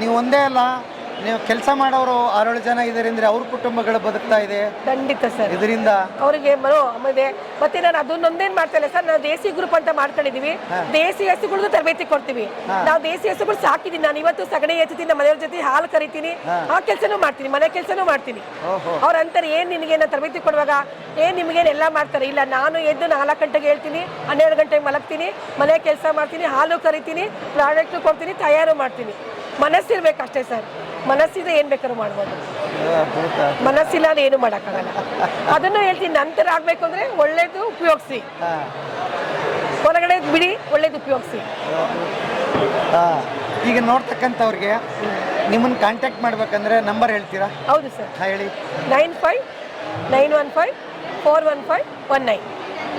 ನೀವು ಒಂದೇ ಅಲ್ಲ ನೀವು ಕೆಲಸ ಮಾಡೋರು ಆರೇಳು ಜನ ಇದ್ದಾರೆ ಅಂದ್ರೆ ಅವ್ರ ಕುಟುಂಬಗಳು ಬದುಕ್ತಾ ಇದೆ. ಖಂಡಿತ ಸರ್. ಇದರಿಂದ ಅವರಿಗೆ ಇದೆ ಮತ್ತೆ ನಾನು ಅದನ್ನೊಂದೇನ್ ಮಾಡ್ತಾ ಇಲ್ಲ ಸರ್. ನಾವು ದೇಸಿ ಗ್ರೂಪ್ ಅಂತ ಮಾಡ್ಕೊಂಡಿದೀವಿ. ದೇಸಿ ಹಸುಗಳದ್ದು ತರಬೇತಿ ಕೊಡ್ತೀವಿ. ನಾವು ದೇಸಿ ಹಸುಗಳು ಸಾಕಿದೀನಿ. ನಾನು ಇವತ್ತು ಸಗಣಿ ಎತ್ತೀನಿ ನಮ್ಮ ಮನೆಯವ್ರ ಜೊತೆ ಹಾಲು ಕರಿತೀನಿ. ಆ ಕೆಲಸನೂ ಮಾಡ್ತೀನಿ ಮನೆ ಕೆಲಸನೂ ಮಾಡ್ತೀನಿ. ಅವ್ರ ಅಂತಾರೆ ಏನ್ ನಿನಗೆ ನಾನು ತರಬೇತಿ ಕೊಡುವಾಗ? ಏನ್ ನಿಮ್ಗೇನ್ ಎಲ್ಲ ಮಾಡ್ತಾರೆ? ಇಲ್ಲ ನಾನು ಎದ್ದು ನಾಲ್ಕು ಗಂಟೆಗೆ ಹೇಳ್ತೀನಿ ಹನ್ನೆರಡು ಗಂಟೆಗೆ ಮಲಗ್ತೀನಿ ಮನೆ ಕೆಲಸ ಮಾಡ್ತೀನಿ ಹಾಲು ಕರಿತೀನಿ ಪ್ರಾಡಕ್ಟ್ ಕೊಡ್ತೀನಿ ತಯಾರು ಮಾಡ್ತೀನಿ. ಮನಸ್ಸಿರ್ಬೇಕು ಅಷ್ಟೇ ಸರ್. ಮನಸ್ಸಿದ್ರೆ ಏನ್ ಬೇಕಾದ್ರೂ ಮಾಡ್ಬೋದು. ಮನಸ್ಸಿಲ್ಲ ಅಂದ್ರೆ ಏನು ಮಾಡೋಕ್ಕಾಗಲ್ಲ. ಅದನ್ನು ಹೇಳ್ತೀನಿ ನಂತರ ಆಗ್ಬೇಕು ಅಂದ್ರೆ ಒಳ್ಳೇದು ಉಪಯೋಗಿಸಿ. ಹೊರಗಡೆ ಬಿಡಿ ಒಳ್ಳೇದು ಉಪಯೋಗಿಸಿ. ಈಗ ನೋಡ್ತಕ್ಕಂಥವ್ರಿಗೆ ನಿಮ್ಮನ್ನ ಕಾಂಟ್ಯಾಕ್ಟ್ ಮಾಡ್ಬೇಕಂದ್ರೆ ನಂಬರ್ ಹೇಳ್ತೀರಾ? ಹೌದು ಸರ್. ಹೇಳಿ. Nine five nine one five four one five one nine.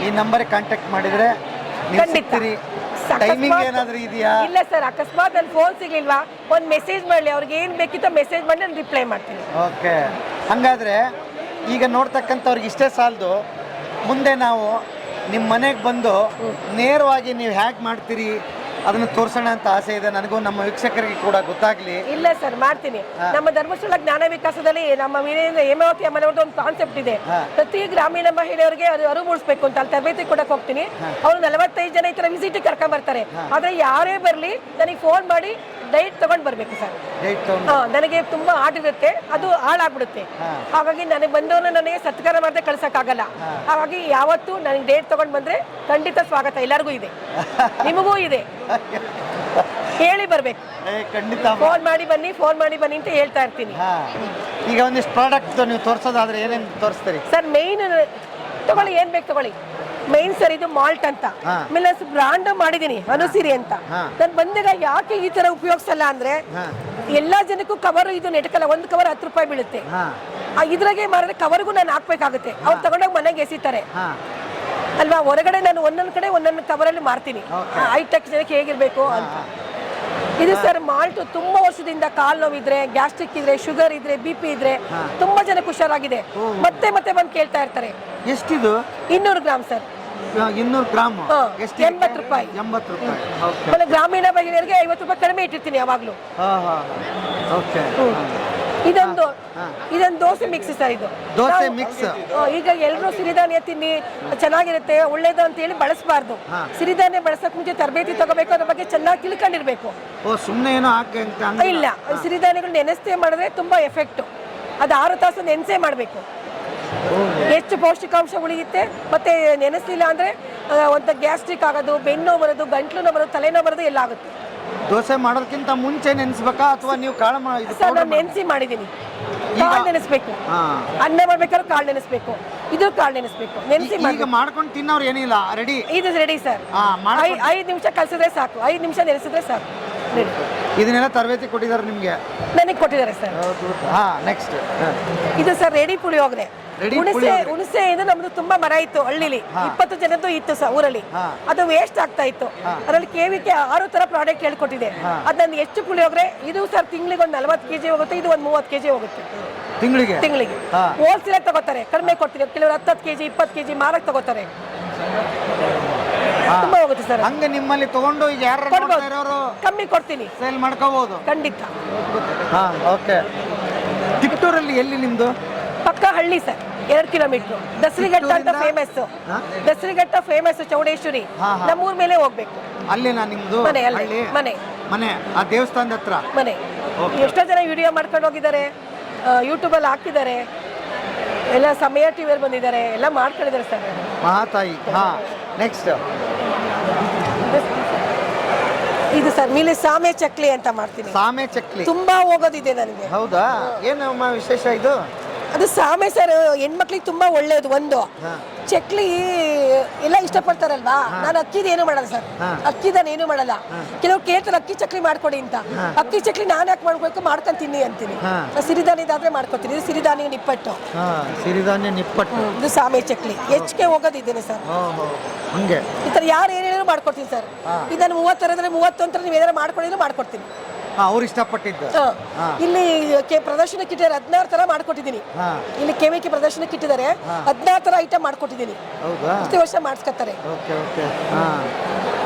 ಈ ನಂಬರ್ಗೆ ಕಾಂಟ್ಯಾಕ್ಟ್ ಮಾಡಿದ್ರೆ ಖಂಡಿತ. ಟೈಮಿಂಗ್ ಏನಾದರೂ ಇದೆಯಾ? ಇಲ್ಲ ಸರ್ ಅಕಸ್ಮಾತ್ ನನ್ನ ಫೋನ್ ಸಿಗ್ಲಿಲ್ವಾ? ಒಂದು ಮೆಸೇಜ್ ಮಾಡಲಿ ಅವ್ರಿಗೆ ಏನು ಬೇಕಿತ್ತು ಮೆಸೇಜ್ ಮಾಡಿ ನಾನು ರಿಪ್ಲೈ ಮಾಡ್ತೀನಿ. ಓಕೆ. ಹಾಗಾದ್ರೆ ಈಗ ನೋಡ್ತಕ್ಕಂಥವ್ರಿಗೆ ಇಷ್ಟೇ ಸಾಲದು. ಮುಂದೆ ನಾವು ನಿಮ್ಮ ಮನೆಗೆ ಬಂದು ನೇರವಾಗಿ ನೀವು ಹ್ಯಾಕ್ ಮಾಡ್ತೀರಿ? ಅದನ್ನು ತೋರ್ಸೋಣ ಅಂತ ಆಸೆ ಇದೆ. ನನಗೂ ನಮ್ಮ ವೀಕ್ಷಕರಿಗೆ ಕೂಡ ಗೊತ್ತಾಗ್ಲಿ. ಇಲ್ಲ ಸರ್ ಮಾಡ್ತೀನಿ. ನಮ್ಮ ಧರ್ಮಸ್ಥಳ ಜ್ಞಾನ ವಿಕಾಸದಲ್ಲಿ ನಮ್ಮ ವೀರೇಂದ್ರ ಹೇಮಾವತಿ ಅಮ್ಮನವ್ರದ್ದು ಒಂದು ಕಾನ್ಸೆಪ್ಟ್ ಇದೆ. ಪ್ರತಿ ಗ್ರಾಮೀಣ ಮಹಿಳೆಯರಿಗೆ ಅದು ಅರಿವು ಮೂಡಿಸ್ಬೇಕು ಅಂತ ಅಲ್ಲಿ ತರಬೇತಿ ಕೊಡಕ್ಕೆ ಹೋಗ್ತೀನಿ. ಅವ್ರು ನಲವತ್ತೈದು ಜನ ಈ ತರ ವಿಸಿಟ್ ಕರ್ಕೊಂಡ್ ಬರ್ತಾರೆ ಆದ್ರೆ ಯಾರೇ ಬರ್ಲಿ ನನಗೆ ಫೋನ್ ಮಾಡಿ ಡೈಟ್ ತಗೊಂಡ್ ಬರ್ಬೇಕು ಸರ್. ನನಗೆ ತುಂಬಾ ಆಟ ಇರುತ್ತೆ ಅದು ಹಾಳಾಗ್ಬಿಡುತ್ತೆ. ಹಾಗಾಗಿ ನನಗೆ ಬಂದವನ್ನ ನನಗೆ ಸತ್ಕಾರ ಮಾಡದೆ ಕಳ್ಸಕ್ಕಾಗಲ್ಲ. ಹಾಗಾಗಿ ಯಾವತ್ತು ನನಗೆ ಡೇಟ್ ತಗೊಂಡ್ ಬಂದ್ರೆ ಖಂಡಿತ ಸ್ವಾಗತ ಎಲ್ಲರಿಗೂ ಇದೆ. *laughs* ನಿಮಗೂ ಇದೆ. ಹೇಳಿ ಬರ್ಬೇಕು. ಫೋನ್ ಮಾಡಿ ಬನ್ನಿ ಫೋನ್ ಮಾಡಿ ಬನ್ನಿ ಅಂತ ಹೇಳ್ತಾ ಇರ್ತೀನಿ. ಈಗ ಒಂದಿಷ್ಟು ಪ್ರಾಡಕ್ಟ್ ನೀವು ತೋರಿಸೋದಾದ್ರೆ ಏನೇನು ತೋರಿಸ್ತೀರಿ? ಸರ್ ಮೇನ್ ತಗೊಳ್ಳಿ ಏನ್ ಬೇಕು ತಗೊಳ್ಳಿ. ಮೈನ್ ಸರ್ ಇದು ಮಾಲ್ಟ್ ಅಂತ. ಆಮೇಲೆ ಬ್ರಾಂಡ್ ಮಾಡಿದೀನಿ ಅನುಸಿರಿ ಅಂತ. ನನ್ ಬಂದಾಗ ಯಾಕೆ ಈ ತರ ಉಪಯೋಗಿಸಲ್ಲ ಅಂದ್ರೆ. ಎಲ್ಲಾ ಜನಕ್ಕೂ ಕವರ್ ಇದು ನೆಟಕಲ್ಲ ಒಂದ್ ಕವರ್ ಹತ್ತು ರೂಪಾಯಿ ಬೀಳುತ್ತೆ. ಇದ್ರಾಗೆ ಮಾರಿದ್ರೆ ಕವರ್ಗೂ ನಾನು ಹಾಕ್ಬೇಕಾಗುತ್ತೆ. ಅವ್ರು ತಗೊಂಡೋಗಿ ಮನೆಗೆ ಎಸಿತಾರೆ. ಅಲ್ವಾ? ಹೊರಗಡೆ ನಾನು ಒಂದೊಂದ್ ಕಡೆ ಒಂದೊಂದು ಕವರಲ್ಲಿ ಮಾರ್ತೀನಿ. ಹೈಟೆಕ್ ಜನಕ್ಕೆ ಹೇಗಿರ್ಬೇಕು ಅಂತ. ಇದು ಸರ್ ಮಾಲ್ಟ್ ತುಂಬಾ ವರ್ಷದಿಂದ ಕಾಲ್ ನೋವಿದ್ರೆ ಗ್ಯಾಸ್ಟ್ರಿಕ್ ಇದ್ರೆ ಶುಗರ್ ಇದ್ರೆ ಬಿ ಪಿ ಇದ್ರೆ ತುಂಬಾ ಜನಕ್ಕೆ ಹುಷಾರಾಗಿದೆ ಮತ್ತೆ ಮತ್ತೆ ಬಂದು ಕೇಳ್ತಾ ಇರ್ತಾರೆ. ಎಷ್ಟಿದು? ಇನ್ನೂರು ಗ್ರಾಮ್ ಸರ್. ಇನ್ನೂರು ಗ್ರಾಮ್. ಎಂಬತ್ತು ರೂಪಾಯಿ. ಎಂಬತ್ತು ರೂಪಾಯಿ. ಆಮೇಲೆ ಗ್ರಾಮೀಣ ಮಹಿಳೆಯರಿಗೆ ಐವತ್ತು ರೂಪಾಯಿ ಕಡಿಮೆ ಇಟ್ಟಿರ್ತೀನಿ ಯಾವಾಗ್ಲೂ. ಇದೊಂದು ಇದೊಂದು ದೋಸೆ ಮಿಕ್ಸ್ ಸರ್ ಇದು. ದೋಸೆ ಮಿಕ್ಸ್ ಈಗ ಎಲ್ಲರೂ ಸಿರಿಧಾನ್ಯ ತಿನ್ನಿ ಚೆನ್ನಾಗಿರುತ್ತೆ ಒಳ್ಳೇದು ಅಂತ ಹೇಳಿ ಬಳಸಬಾರ್ದು. ಸಿರಿಧಾನ್ಯ ಬಳಸಕ್ ಮುಂಚೆ ತರಬೇತಿ ತಗೋಬೇಕು ಅದ್ರ ಬಗ್ಗೆ ಚೆನ್ನಾಗಿ ತಿಳ್ಕೊಂಡಿರ್ಬೇಕು. ಸುಮ್ಮನೆ ಏನೋ ಹಾಕಿ ಅಂತ ಇಲ್ಲ ಸಿರಿಧಾನ್ಯಗಳು ನೆನೆಸ್ತೇ ಮಾಡಿದ್ರೆ ತುಂಬಾ ಎಫೆಕ್ಟ್ ಅದು ಆರು ತಾಸು ನೆನೆಸೇ ಮಾಡಬೇಕು. ಹೆಚ್ಚು ಪೌಷ್ಟಿಕಾಂಶ ಉಳಿಯುತ್ತೆ ಮತ್ತೆ ನೆನೆಸಲಿಲ್ಲ ಅಂದ್ರೆ ಒಂಥ ಗ್ಯಾಸ್ಟ್ರಿಕ್ ಆಗೋದು ಬೆನ್ನು ಬರೋದು ಗಂಟ್ಲು ಬರೋದು ತಲೆನೋ ಬರೋದು ಎಲ್ಲ ಆಗುತ್ತೆ. ದೋಸೆ ಮಾಡೋದಕ್ಕಿಂತ ಮುಂಚೆ ನೆನೆಸ್ಬೇಕಾ ಅಥವಾ ನೀವು ಕಾಳು ಮಾ ಇದು ಸರ್ powder ನಾನು ಮಾ- ನೆನೆಸಿ ಮಾಡಿದ್ದೀನಿ ಕಾಳು ನೆನೆಸ್ಬೇಕು. ಹಾ. ಅನ್ನ ಮಾಡ್ಬೇಕಾದ್ರೆ ಕಾಳು ನೆನೆಸ್ಬೇಕು. ಇದು ಕಾಳು ನೆನೆಸ್ಬೇಕು. ನೆನೆಸಿ ಈ- ಈಗ ಮಾಡ್ಕೊಂಡು ತಿನ್ನೋರು ಏನಿಲ್ಲ. ರೆಡಿ ಇದು ರೆಡಿ ಸರ್ ಹಾ ಮಾಡ್ಕೊಂಡು ಐದು ನಿಮಿಷ ಕಲ್ಸಿದ್ರೆ ಸಾಕು. ಐದು ನಿಮಿಷ ನೆನೆಸಿದ್ರೆ ಸಾಕು. ಇದನ್ನೆಲ್ಲ ತರಬೇತಿ ಕೊಟ್ಟಿದ್ದಾರೆ ನಿಮಗೆ? ನನಗೆ ಕೊಟ್ಟಿದ್ದಾರೆ ಸರ್. ಹಾ ನೆಕ್ಸ್ಟ್ ಇದು ಸರ್ ರೆಡಿ ಪುಳಿಯೋಗರೆ Ready ಹುಣಸೆ ಪುಳಿಯೋಗರೆ. ಹುಣಸೆ ಇದು ನಮ್ದು ತುಂಬಾ ಮರ ಇತ್ತು ಹಳ್ಳಿಲಿ. ಇಪ್ಪತ್ತು ಜನದ್ದು ಇತ್ತು ಸರ್ ಊರಲ್ಲಿ. ಹಾ. ಅದು ವೇಸ್ಟ್ ಆಗ್ತಾ ಇತ್ತು. ಅದರಲ್ಲಿ ಕೆವಿಕೆ ಆರು ತರ ಪ್ರಾಡಕ್ಟ್ ಹೇಳ್ಕೊಟ್ಟಿದೆ ಅದ್ ನನ್ಗೆ ಎಷ್ಟು ಪುಳಿಯೋಗರೆ ಇದು ಸರ್ ತಿಂಗಳಿಗೆ ಒಂದು ನಲ್ವತ್ತು ಕೆಜಿ ಹೋಗುತ್ತೆ ಇದು ಒಂದು ಮೂವತ್ತು ಕೆಜಿ ಹೋಗುತ್ತೆ. ತಿಂಗಳಿಗೆ? ತಿಂಗಳಿಗೆ. ಹಾ. ಹೋಲ್ಸೇಲ್ ತಗೋತಾರೆ. ಕಡಿಮೆ ಕೊಡ್ತೀವಿ. ಕೆಲವರು ಹತ್ತತ್ತು ಕೆಜಿ ಇಪ್ಪತ್ತು ಕೆಜಿ ಮಾರಕ್ ತಗೋತಾರೆ. ತುಂಬಾ ಹೋಗುತ್ತೆ ಸರ್ ಹಂಗೆ ನಿಮ್ಮಲ್ಲಿ ತಗೊಂಡು ಈಗ ಯಾರು ಕೊಡ್ಬೋದು. ಕಮ್ಮಿ ಕೊಡ್ತೀನಿ. ಸೇಲ್ ಮಾಡ್ಕೋಬಹುದು ಖಂಡಿತ. ಹಾ ಓಕೆ. ತಿಪ್ಟೂರಲ್ಲಿ ಎಲ್ಲಿ ನಿಮ್ದು? ಪಕ್ಕ ಹಳ್ಳಿ ಸರ್ ಎರಡು ಕಿಲೋಮೀಟರ್. ದಸರಿಘಟ್ಟ ಅಂತ ಕಿತ್ತೂರಿಂದ? ಫೇಮಸ್ ಹಾ? ದಸರಿಘಟ್ಟ ಫೇಮಸ್ ಚೌಡೇಶ್ವರಿ. ಹಾ, ಹಾ. ನಮ್ಮೂರ್ ಮೇಲೆ ಹೋಗ್ಬೇಕು. ಅಲ್ಲಿ ನಿಮ್ದು? ಮನೆ ಅಲ್ಲೇ. ಹಳ್ಳಿ? ಮನೆ. ಮನೆ. ಆ ದೇವಸ್ಥಾನದ ಹತ್ರ? ಮನೆ. ಎಷ್ಟೋ ಜನ ವಿಡಿಯೋ ಮಾಡ್ಕೊಂಡು ಹೋಗಿದ್ದಾರೆ. ಯೂಟ್ಯೂಬಲ್ಲಿ ಹಾಕಿದ್ದಾರೆ ಎಲ್ಲ ಸಮಯ ಟಿವಿಯಲ್ಲಿ ಬಂದಿದ್ದಾರೆ. ಎಲ್ಲ ಮಾಡ್ಕೊಂಡಿದ್ದಾರೆ ಸರ್. ಮಹಾತಾಯಿ. ಹಾ. ನೆಕ್ಸ್ಟ್ ಇದು ಸರ್ ಮೇಲೆ ಸಾಮೆ ಚಕ್ಲಿ ಅಂತ ಮಾಡ್ತೀನಿ. ಸಾಮೆ ಚಕ್ಲಿ. ತುಂಬಾ ಹೋಗೋದಿದೆ ನನಗೆ. ಹೌದಾ? ಏನಮ್ಮ ವಿಶೇಷ ಇದು? ಅದು ಸಾಮೆ ಸರ್ ಹೆಣ್ಮಕ್ಳಿಗೆ ತುಂಬಾ ಒಳ್ಳೇದು ಒಂದು. ಹಾ. ಚಕ್ಲಿ ಎಲ್ಲ ಇಷ್ಟಪಡ್ತಾರಲ್ವಾ? ನಾನು ಅಕ್ಕಿದ ಏನು ಮಾಡಲ್ಲ ಸರ್. ಅಕ್ಕಿದ ಏನು ಮಾಡಲ್ಲ. ಕೆಲವ್ರು ಕೇಳ್ತಾರೆ ಅಕ್ಕಿ ಚಕ್ಲಿ ಮಾಡ್ಕೊಡಿ ಅಂತ. ಅಕ್ಕಿ ಚಕ್ಲಿ ನಾನು ಯಾಕೆ ಮಾಡ್ಬೇಕು? ಮಾಡ್ಕೊಂಡ್ ತಿನ್ನಿ ಅಂತೀನಿ. ಸಿರಿಧಾನ್ಯ ಇದಾದ್ರೆ ಸಿರಿಧಾನ್ಯದಾದ್ರೆ ಮಾಡ್ಕೊತೀನಿ. ಇದು ಸಿರಿಧಾನ್ಯ ನಿಪ್ಪಟ್ಟು. ಸಿರಿಧಾನ್ಯ ನಿಪ್ಪಟ್ಟು. ಇದು ಸಾಮೆ ಚಕ್ಲಿ. ಹೆಚ್ಚಿಗೆ ಹೋಗೋದಿದ್ದೇನೆ ಸರ್. ಹಂಗೆ. ಈ ಥರ ಯಾರು ಏನೇನು ಹೇಳಿದ್ರು ಮಾಡ್ಕೊಡ್ತೀನಿ ಸರ್. ಇದನ್ನು ಮೂವತ್ತರದ್ರೆ ಮೂವತ್ತೊಂದರ ನೀವು ಏನಾರು ಮಾಡ್ಕೊಡಿದ್ರೆ ಮಾಡ್ಕೊಡ್ತೀನಿ. ಅವ್ರು ಇಷ್ಟಪಟ್ಟಿದ್ದು. ಹಾ. ಇಲ್ಲಿ ಕೆ ಪ್ರದರ್ಶನಕ್ಕೆ ಇಟ್ಟಿದ್ದಾರೆ ಹದಿನಾರು ತರ ಮಾಡ್ಕೊಟ್ಟಿದ್ದೀನಿ. ಹಾ. ಇಲ್ಲಿ ಕೆವಿಕೆ ಪ್ರದರ್ಶನಕ್ಕೆ ಇಟ್ಟಿದ್ದಾರೆ ಹದಿನಾರು ತರ ಐಟಮ್ ಮಾಡ್ಕೊಟ್ಟಿದ್ದೀನಿ. ಹೌದಾ? ಪ್ರತಿ ವರ್ಷ ಮಾಡಿಸ್ಕೊತಾರೆ. Okay okay. ಹಾ.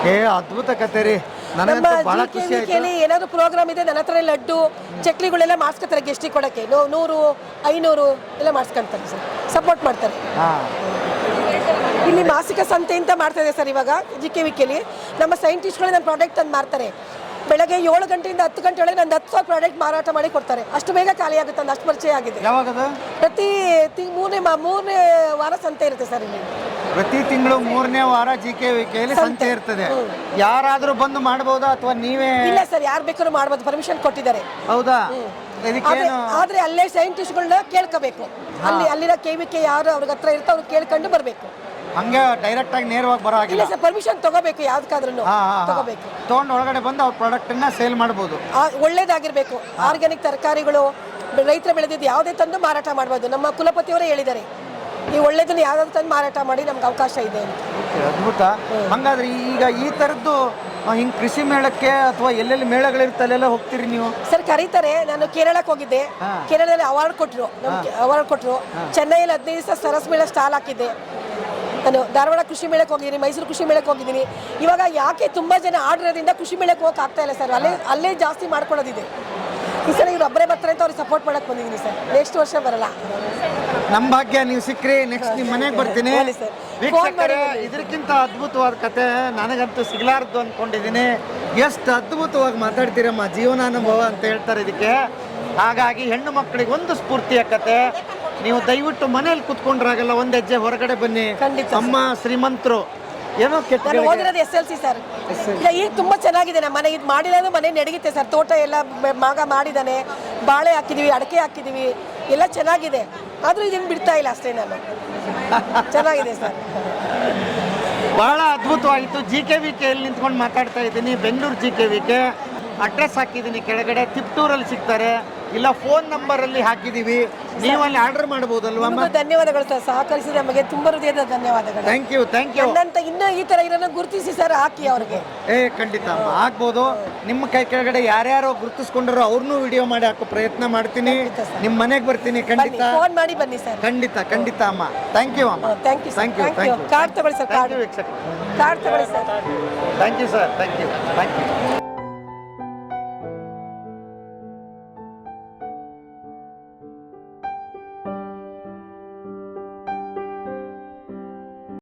ಏ ಅದ್ಭುತ ಕತೆ ರೀ. ನಮ್ಮ ನನಗಂತೂ ಬಹಳ ಖುಷಿ ಆಯ್ತು. ಜಿಕೆವಿಕೆಯಲ್ಲಿ ಏನಾದ್ರು ಪ್ರೋಗ್ರಾಮ್ ಇದೆ ನನ್ನ ಹತ್ರ ಲಡ್ಡು ಚಕ್ಲಿಗಳೆಲ್ಲ ಮಾಡಿಸ್ಕೊತಾರೆ ಗೆಸ್ಟಿಗೆ ಕೊಡಕ್ಕೆ. ನೂ- ನೂರು ಐನೂರು ಎಲ್ಲ ಮಾಡಿಸ್ಕೊಂತಾರೆ ಸರ್ ಸಪೋರ್ಟ್ ಮಾಡ್ತಾರೆ. ಹಾ. ಇಲ್ಲಿ ಮಾಸಿಕ ಸಂತೆ ಅಂತ ಮಾಡ್ತಾ ಇದೆ ಸರ್ ಇವಾಗ ಜಿ ಕೆ ವಿಕೆಲಿ ನಮ್ಮ ಸೈಂಟಿಸ್ಟ್ಗಳು ನನ್ನ ಪ್ರಾಡಕ್ಟ್ ತಂದು ಮಾರ್ತಾರೆ. ಬೆಳಗ್ಗೆ ಏಳು ಗಂಟೆಯಿಂದ ಹತ್ತು ಗಂಟೆ ಒಳಗೆ ನಂದು ಹತ್ತು ಸಾವಿರ ಪ್ರಾಡಕ್ಟ್ ಮಾರಾಟ ಮಾಡಿ ಕೊಡ್ತಾರೆ. ಅಷ್ಟು ಬೇಗ ಖಾಲಿ ಆಗುತ್ತೆ ಅಂದು ಅಷ್ಟು ಪರಿಚಯ ಆಗಿದೆ. ಯಾವಾಗದು? ಪ್ರತಿ ತಿಂಗ್ ಮೂರನೇ ಮಾ ಮೂರನೇ ವಾರ ಸಂತೆ ಇರುತ್ತೆ ಸರ್ ಇಲ್ಲಿ. ಪ್ರತಿ ತಿಂಗಳು ಮೂರನೇ ವಾರ ಜಿ ಕೆ ವಿಕೆಯಲ್ಲಿ ಸಂತೆ ಇರ್ತದೆ. ಯಾರಾದ್ರೂ ಬಂದು ಮಾಡಬಹುದಾ ಅಥವಾ ನೀವೇ? ಇಲ್ಲ ಸರ್ ಯಾರು ಬೇಕಾದ್ರೂ ಮಾಡ್ಬೋದು ಪರ್ಮಿಷನ್ ಕೊಟ್ಟಿದ್ದಾರೆ. ಹೌದಾ? ಆದ್ರೆ ಇದಕ್ಕೇನು? ಆದ್ರೆ ಅಲ್ಲೇ ಸೈಂಟಿಸ್ಟ್ಗಳನ್ನ ಕೇಳ್ಕೋಬೇಕು. ಅಲ್ಲಿ ಅಲ್ಲಿರೋ ಕೆ ವಿ ಕೆ ಯಾರು ಅವ್ರಿಗೆ ಹತ್ರ ಇರ್ತಾವ್ರು ಕೇಳ್ಕೊಂಡು ಬರಬೇಕು. ಹಂಗೆ ಡೈರೆಕ್ಟ್ ಆಗಿ ನೇರವಾಗಿ ಬರೋ ಇಲ್ಲ ಹಾಗಿಲ್ಲ ಸರ್ ಪರ್ಮಿಷನ್ ತಗೋಬೇಕು ಯಾವ್ದಕ್ಕಾದ್ರೂ ಹಾ ಹಾ ಹಾ. ತಗೋಬೇಕು. ತೊಗೊಂಡು ಒಳಗಡೆ ಬಂದು ಅವ್ರ ಪ್ರಾಡಕ್ಟ್ ಅನ್ನ ಸೇಲ್ ಮಾಡ್ಬೋದು. ಆ- ಒಳ್ಳೇದಾಗಿರ್ಬೇಕು. ಆರ್ಗ್ಯಾನಿಕ್ ತರಕಾರಿಗಳು ರೈತರ ಬೆಳೆದಿದ್ದು ಯಾವುದೇ ತಂದು ಮಾರಾಟ ಮಾಡಬಹುದು ನಮ್ಮ ಕುಲಪತಿಯವರೇ ಹೇಳಿದ್ದಾರೆ ನೀವು ಒಳ್ಳೇದನ್ನ ಯಾವ್ದಾದ್ರು ತಂದು ಮಾರಾಟ ಮಾಡಿ ನಮ್ಗೆ ಅವಕಾಶ ಇದೆ ಅಂತ. ಅದ್ಭುತ. ಹಂಗಾದ್ರೆ ಈಗ ಈ ಥರದ್ದು ಆ, ಹಿಂಗ್ ಕೃಷಿ ಮೇಳಕ್ಕೆ ಅಥವಾ ಎಲ್ಲೆಲ್ಲಿ ಮೇಳಗಳಿರುತ್ತೆ ಅಲ್ಲೆಲ್ಲ ಹೋಗ್ತೀರಿ ನೀವು? ಸರ್ ಕರೀತಾರೆ. ನಾನು ಕೇರಳಕ್ಕೆ ಹೋಗಿದ್ದೆ. ಹಾ. ಕೇರಳದಲ್ಲಿ ಅವಾರ್ಡ್ ಕೊಟ್ಟರು ನಮ್ಗೆ ಅವಾರ್ಡ್ ಕೊಟ್ಟರು ಚೆನ್ನೈಯಲ್ಲಿ ಹದಿನೈದು ದಿವಸ ಸರಸ್ ಮೇಳ ಸ್ಟಾಲ್ ಹಾಕಿದ್ದೆ. ನಾನು ಧಾರವಾಡ ಕೃಷಿ ಮೇಳಕ್ಕೆ ಹೋಗಿದ್ದೀನಿ ಮೈಸೂರು ಕೃಷಿ ಮೇಳಕ್ಕೆ ಹೋಗಿದ್ದೀನಿ. ಇವಾಗ ಯಾಕೆ ತುಂಬ ಜನ ಆಡಿರೋದ್ರಿಂದ ಕೃಷಿ ಮೇಳಕ್ಕೆ ಹೋಗಕ್ಕೆ ಆಗ್ತಾ ಇಲ್ಲ ಸರ್? ಅಲ್ಲೇ ಅಲ್ಲೇ ಜಾಸ್ತಿ ಮಾಡ್ಕೊಳ್ಳೋದಿದೆ. ಈ ಸಲ ಇವ್ರು ಒಬ್ಬರೇ ಬರ್ತಾರೆ ಅಂತ ಅವ್ರಿಗೆ ಸಪೋರ್ಟ್ ಮಾಡಕ್ಕೆ ಬಂದಿದ್ದೀನಿ ಸರ್. ನೆಕ್ಸ್ಟ್ ವರ್ಷ ಬರಲ್ಲ. ನಮ್ಮ ಭಾಗ್ಯ ನೀವು ಸಿಕ್ಕ್ರಿ ನೆಕ್ಸ್ಟ್ ನಿಮ್ಮ ಮನೆಗೆ ಬರ್ತೀನಿ. ಹೇಳಿ ಸರ್. ಫೋನ್ ವೀಕ್ಷಕರೇ. ಇದಕ್ಕಿಂತ ಅದ್ಭುತವಾದ ಕತೆ ನನಗಂತೂ ಸಿಗಲಾರ್ದು ಅಂದ್ಕೊಂಡಿದ್ದೀನಿ ಎಷ್ಟು ಅದ್ಭುತವಾಗಿ ಮಾತಾಡ್ತೀರಮ್ಮ ಜೀವನಾನುಭವ ಅಂತ ಹೇಳ್ತಾರೆ ಇದಕ್ಕೆ. ಹಾಗಾಗಿ ಹೆಣ್ಣು ಮಕ್ಕಳಿಗೆ ಒಂದು ಸ್ಫೂರ್ತಿಯ ಕತೆ. ನೀವು ದಯವಿಟ್ಟು ಮನೇಲಿ ಕುತ್ಕೊಂಡ್ರಾಗಲ್ಲ ಒಂದ್ ಹೆಜ್ಜೆ ಹೊರಗಡೆ ಬನ್ನಿ. ಖಂಡಿತ ಅಮ್ಮ ಶ್ರೀಮಂತರು ಏನೋ ಕೆಟ್ಟ ನಾನು ಓದಿರೋದು ಎಸ್ ಎಲ್ ಸಿ ಸರ್. ಇಲ್ಲ ಈಗ ತುಂಬಾ ಚೆನ್ನಾಗಿದೆ ನಮ್ಮ ಮನೆ. ಇದು ಮಾಡಿರೋದು ಮನೆ ನಡೆಯುತ್ತೆ ಸರ್. ತೋಟ ಎಲ್ಲ ಬ- ಮಾಗ ಮಾಡಿದಾನೆ. ಬಾಳೆ ಹಾಕಿದೀವಿ ಅಡಕೆ ಹಾಕಿದೀವಿ. ಎಲ್ಲ ಚೆನ್ನಾಗಿದೆ. ಆದರೂ ಇದನ್ನು ಬಿಡ್ತಾ ಇಲ್ಲ ಅಷ್ಟೇ ನಾನು. *laughs* ಚೆನ್ನಾಗಿದೆ ಸರ್. ಬಹಳ ಅದ್ಭುತವಾಗಿತ್ತು ಜಿ ಕೆ ವಿ ಕೆಯಲ್ಲಿ ನಿಂತ್ಕೊಂಡು ಮಾತಾಡ್ತಾ ಇದ್ದೀನಿ. Bengaluru G K V K. Address ಹಾಕಿದ್ದೀನಿ ಕೆಳಗಡೆ ತಿಪ್ಟೂರಲ್ಲಿ ಸಿಗ್ತಾರೆ. ಇಲ್ಲ ಫೋನ್ ನಂಬರಲ್ಲಿ ಹಾಕಿದ್ದೀವಿ ನೀವು ಅಲ್ಲಿ ಆರ್ಡರ್ ಮಾಡ್ಬೋದಲ್ವಾ ನಿಮಗೂ ಧನ್ಯವಾದಗಳು ಸರ್. ಸಹಕರಿಸಿ ನಮಗೆ ತುಂಬಾ ಹೃದಯದ ಧನ್ಯವಾದಗಳು. ಥ್ಯಾಂಕ್ ಯು ಥ್ಯಾಂಕ್ ಯು ನನ್ನಂತ ಇನ್ನೂ ಈ ತರ ಇರೋನ ಗುರುತಿಸಿ ಸರ್ ಹಾಕಿ ಅವ್ರಿಗೆ. ಏ ಖಂಡಿತ. ಅಮ್ಮ ಆಗ್ಬೋದು. ನಿಮ್ಮ ಕೈ ಕೆಳಗಡೆ ಯಾರ್ಯಾರು ಗುರುತಿಸ್ಕೊಂಡ್ರು ಅವ್ರನ್ನೂ ವಿಡಿಯೋ ಮಾಡಿ ಹಾಕೋ ಪ್ರಯತ್ನ ಮಾಡ್ತೀನಿ. ನಿಮ್ಮ ಮನೆಗೆ ಬರ್ತೀನಿ ಬನ್ನಿ ಖಂಡಿತ. ಫೋನ್ ಮಾಡಿ ಬನ್ನಿ ಸರ್. ಖಂಡಿತ ಖಂಡಿತ ಅಮ್ಮ. ಥ್ಯಾಂಕ್ ಯು ಅಮ್ಮ. Thank you thank you thank thank you you card ತಗೊಳ್ಳಿ ಸರ್ ಕಾರ್ಡ್ ಕಾರ್ಡ್ ತಗೊಳ್ಳಿ sir. Thank you sir thank you thank you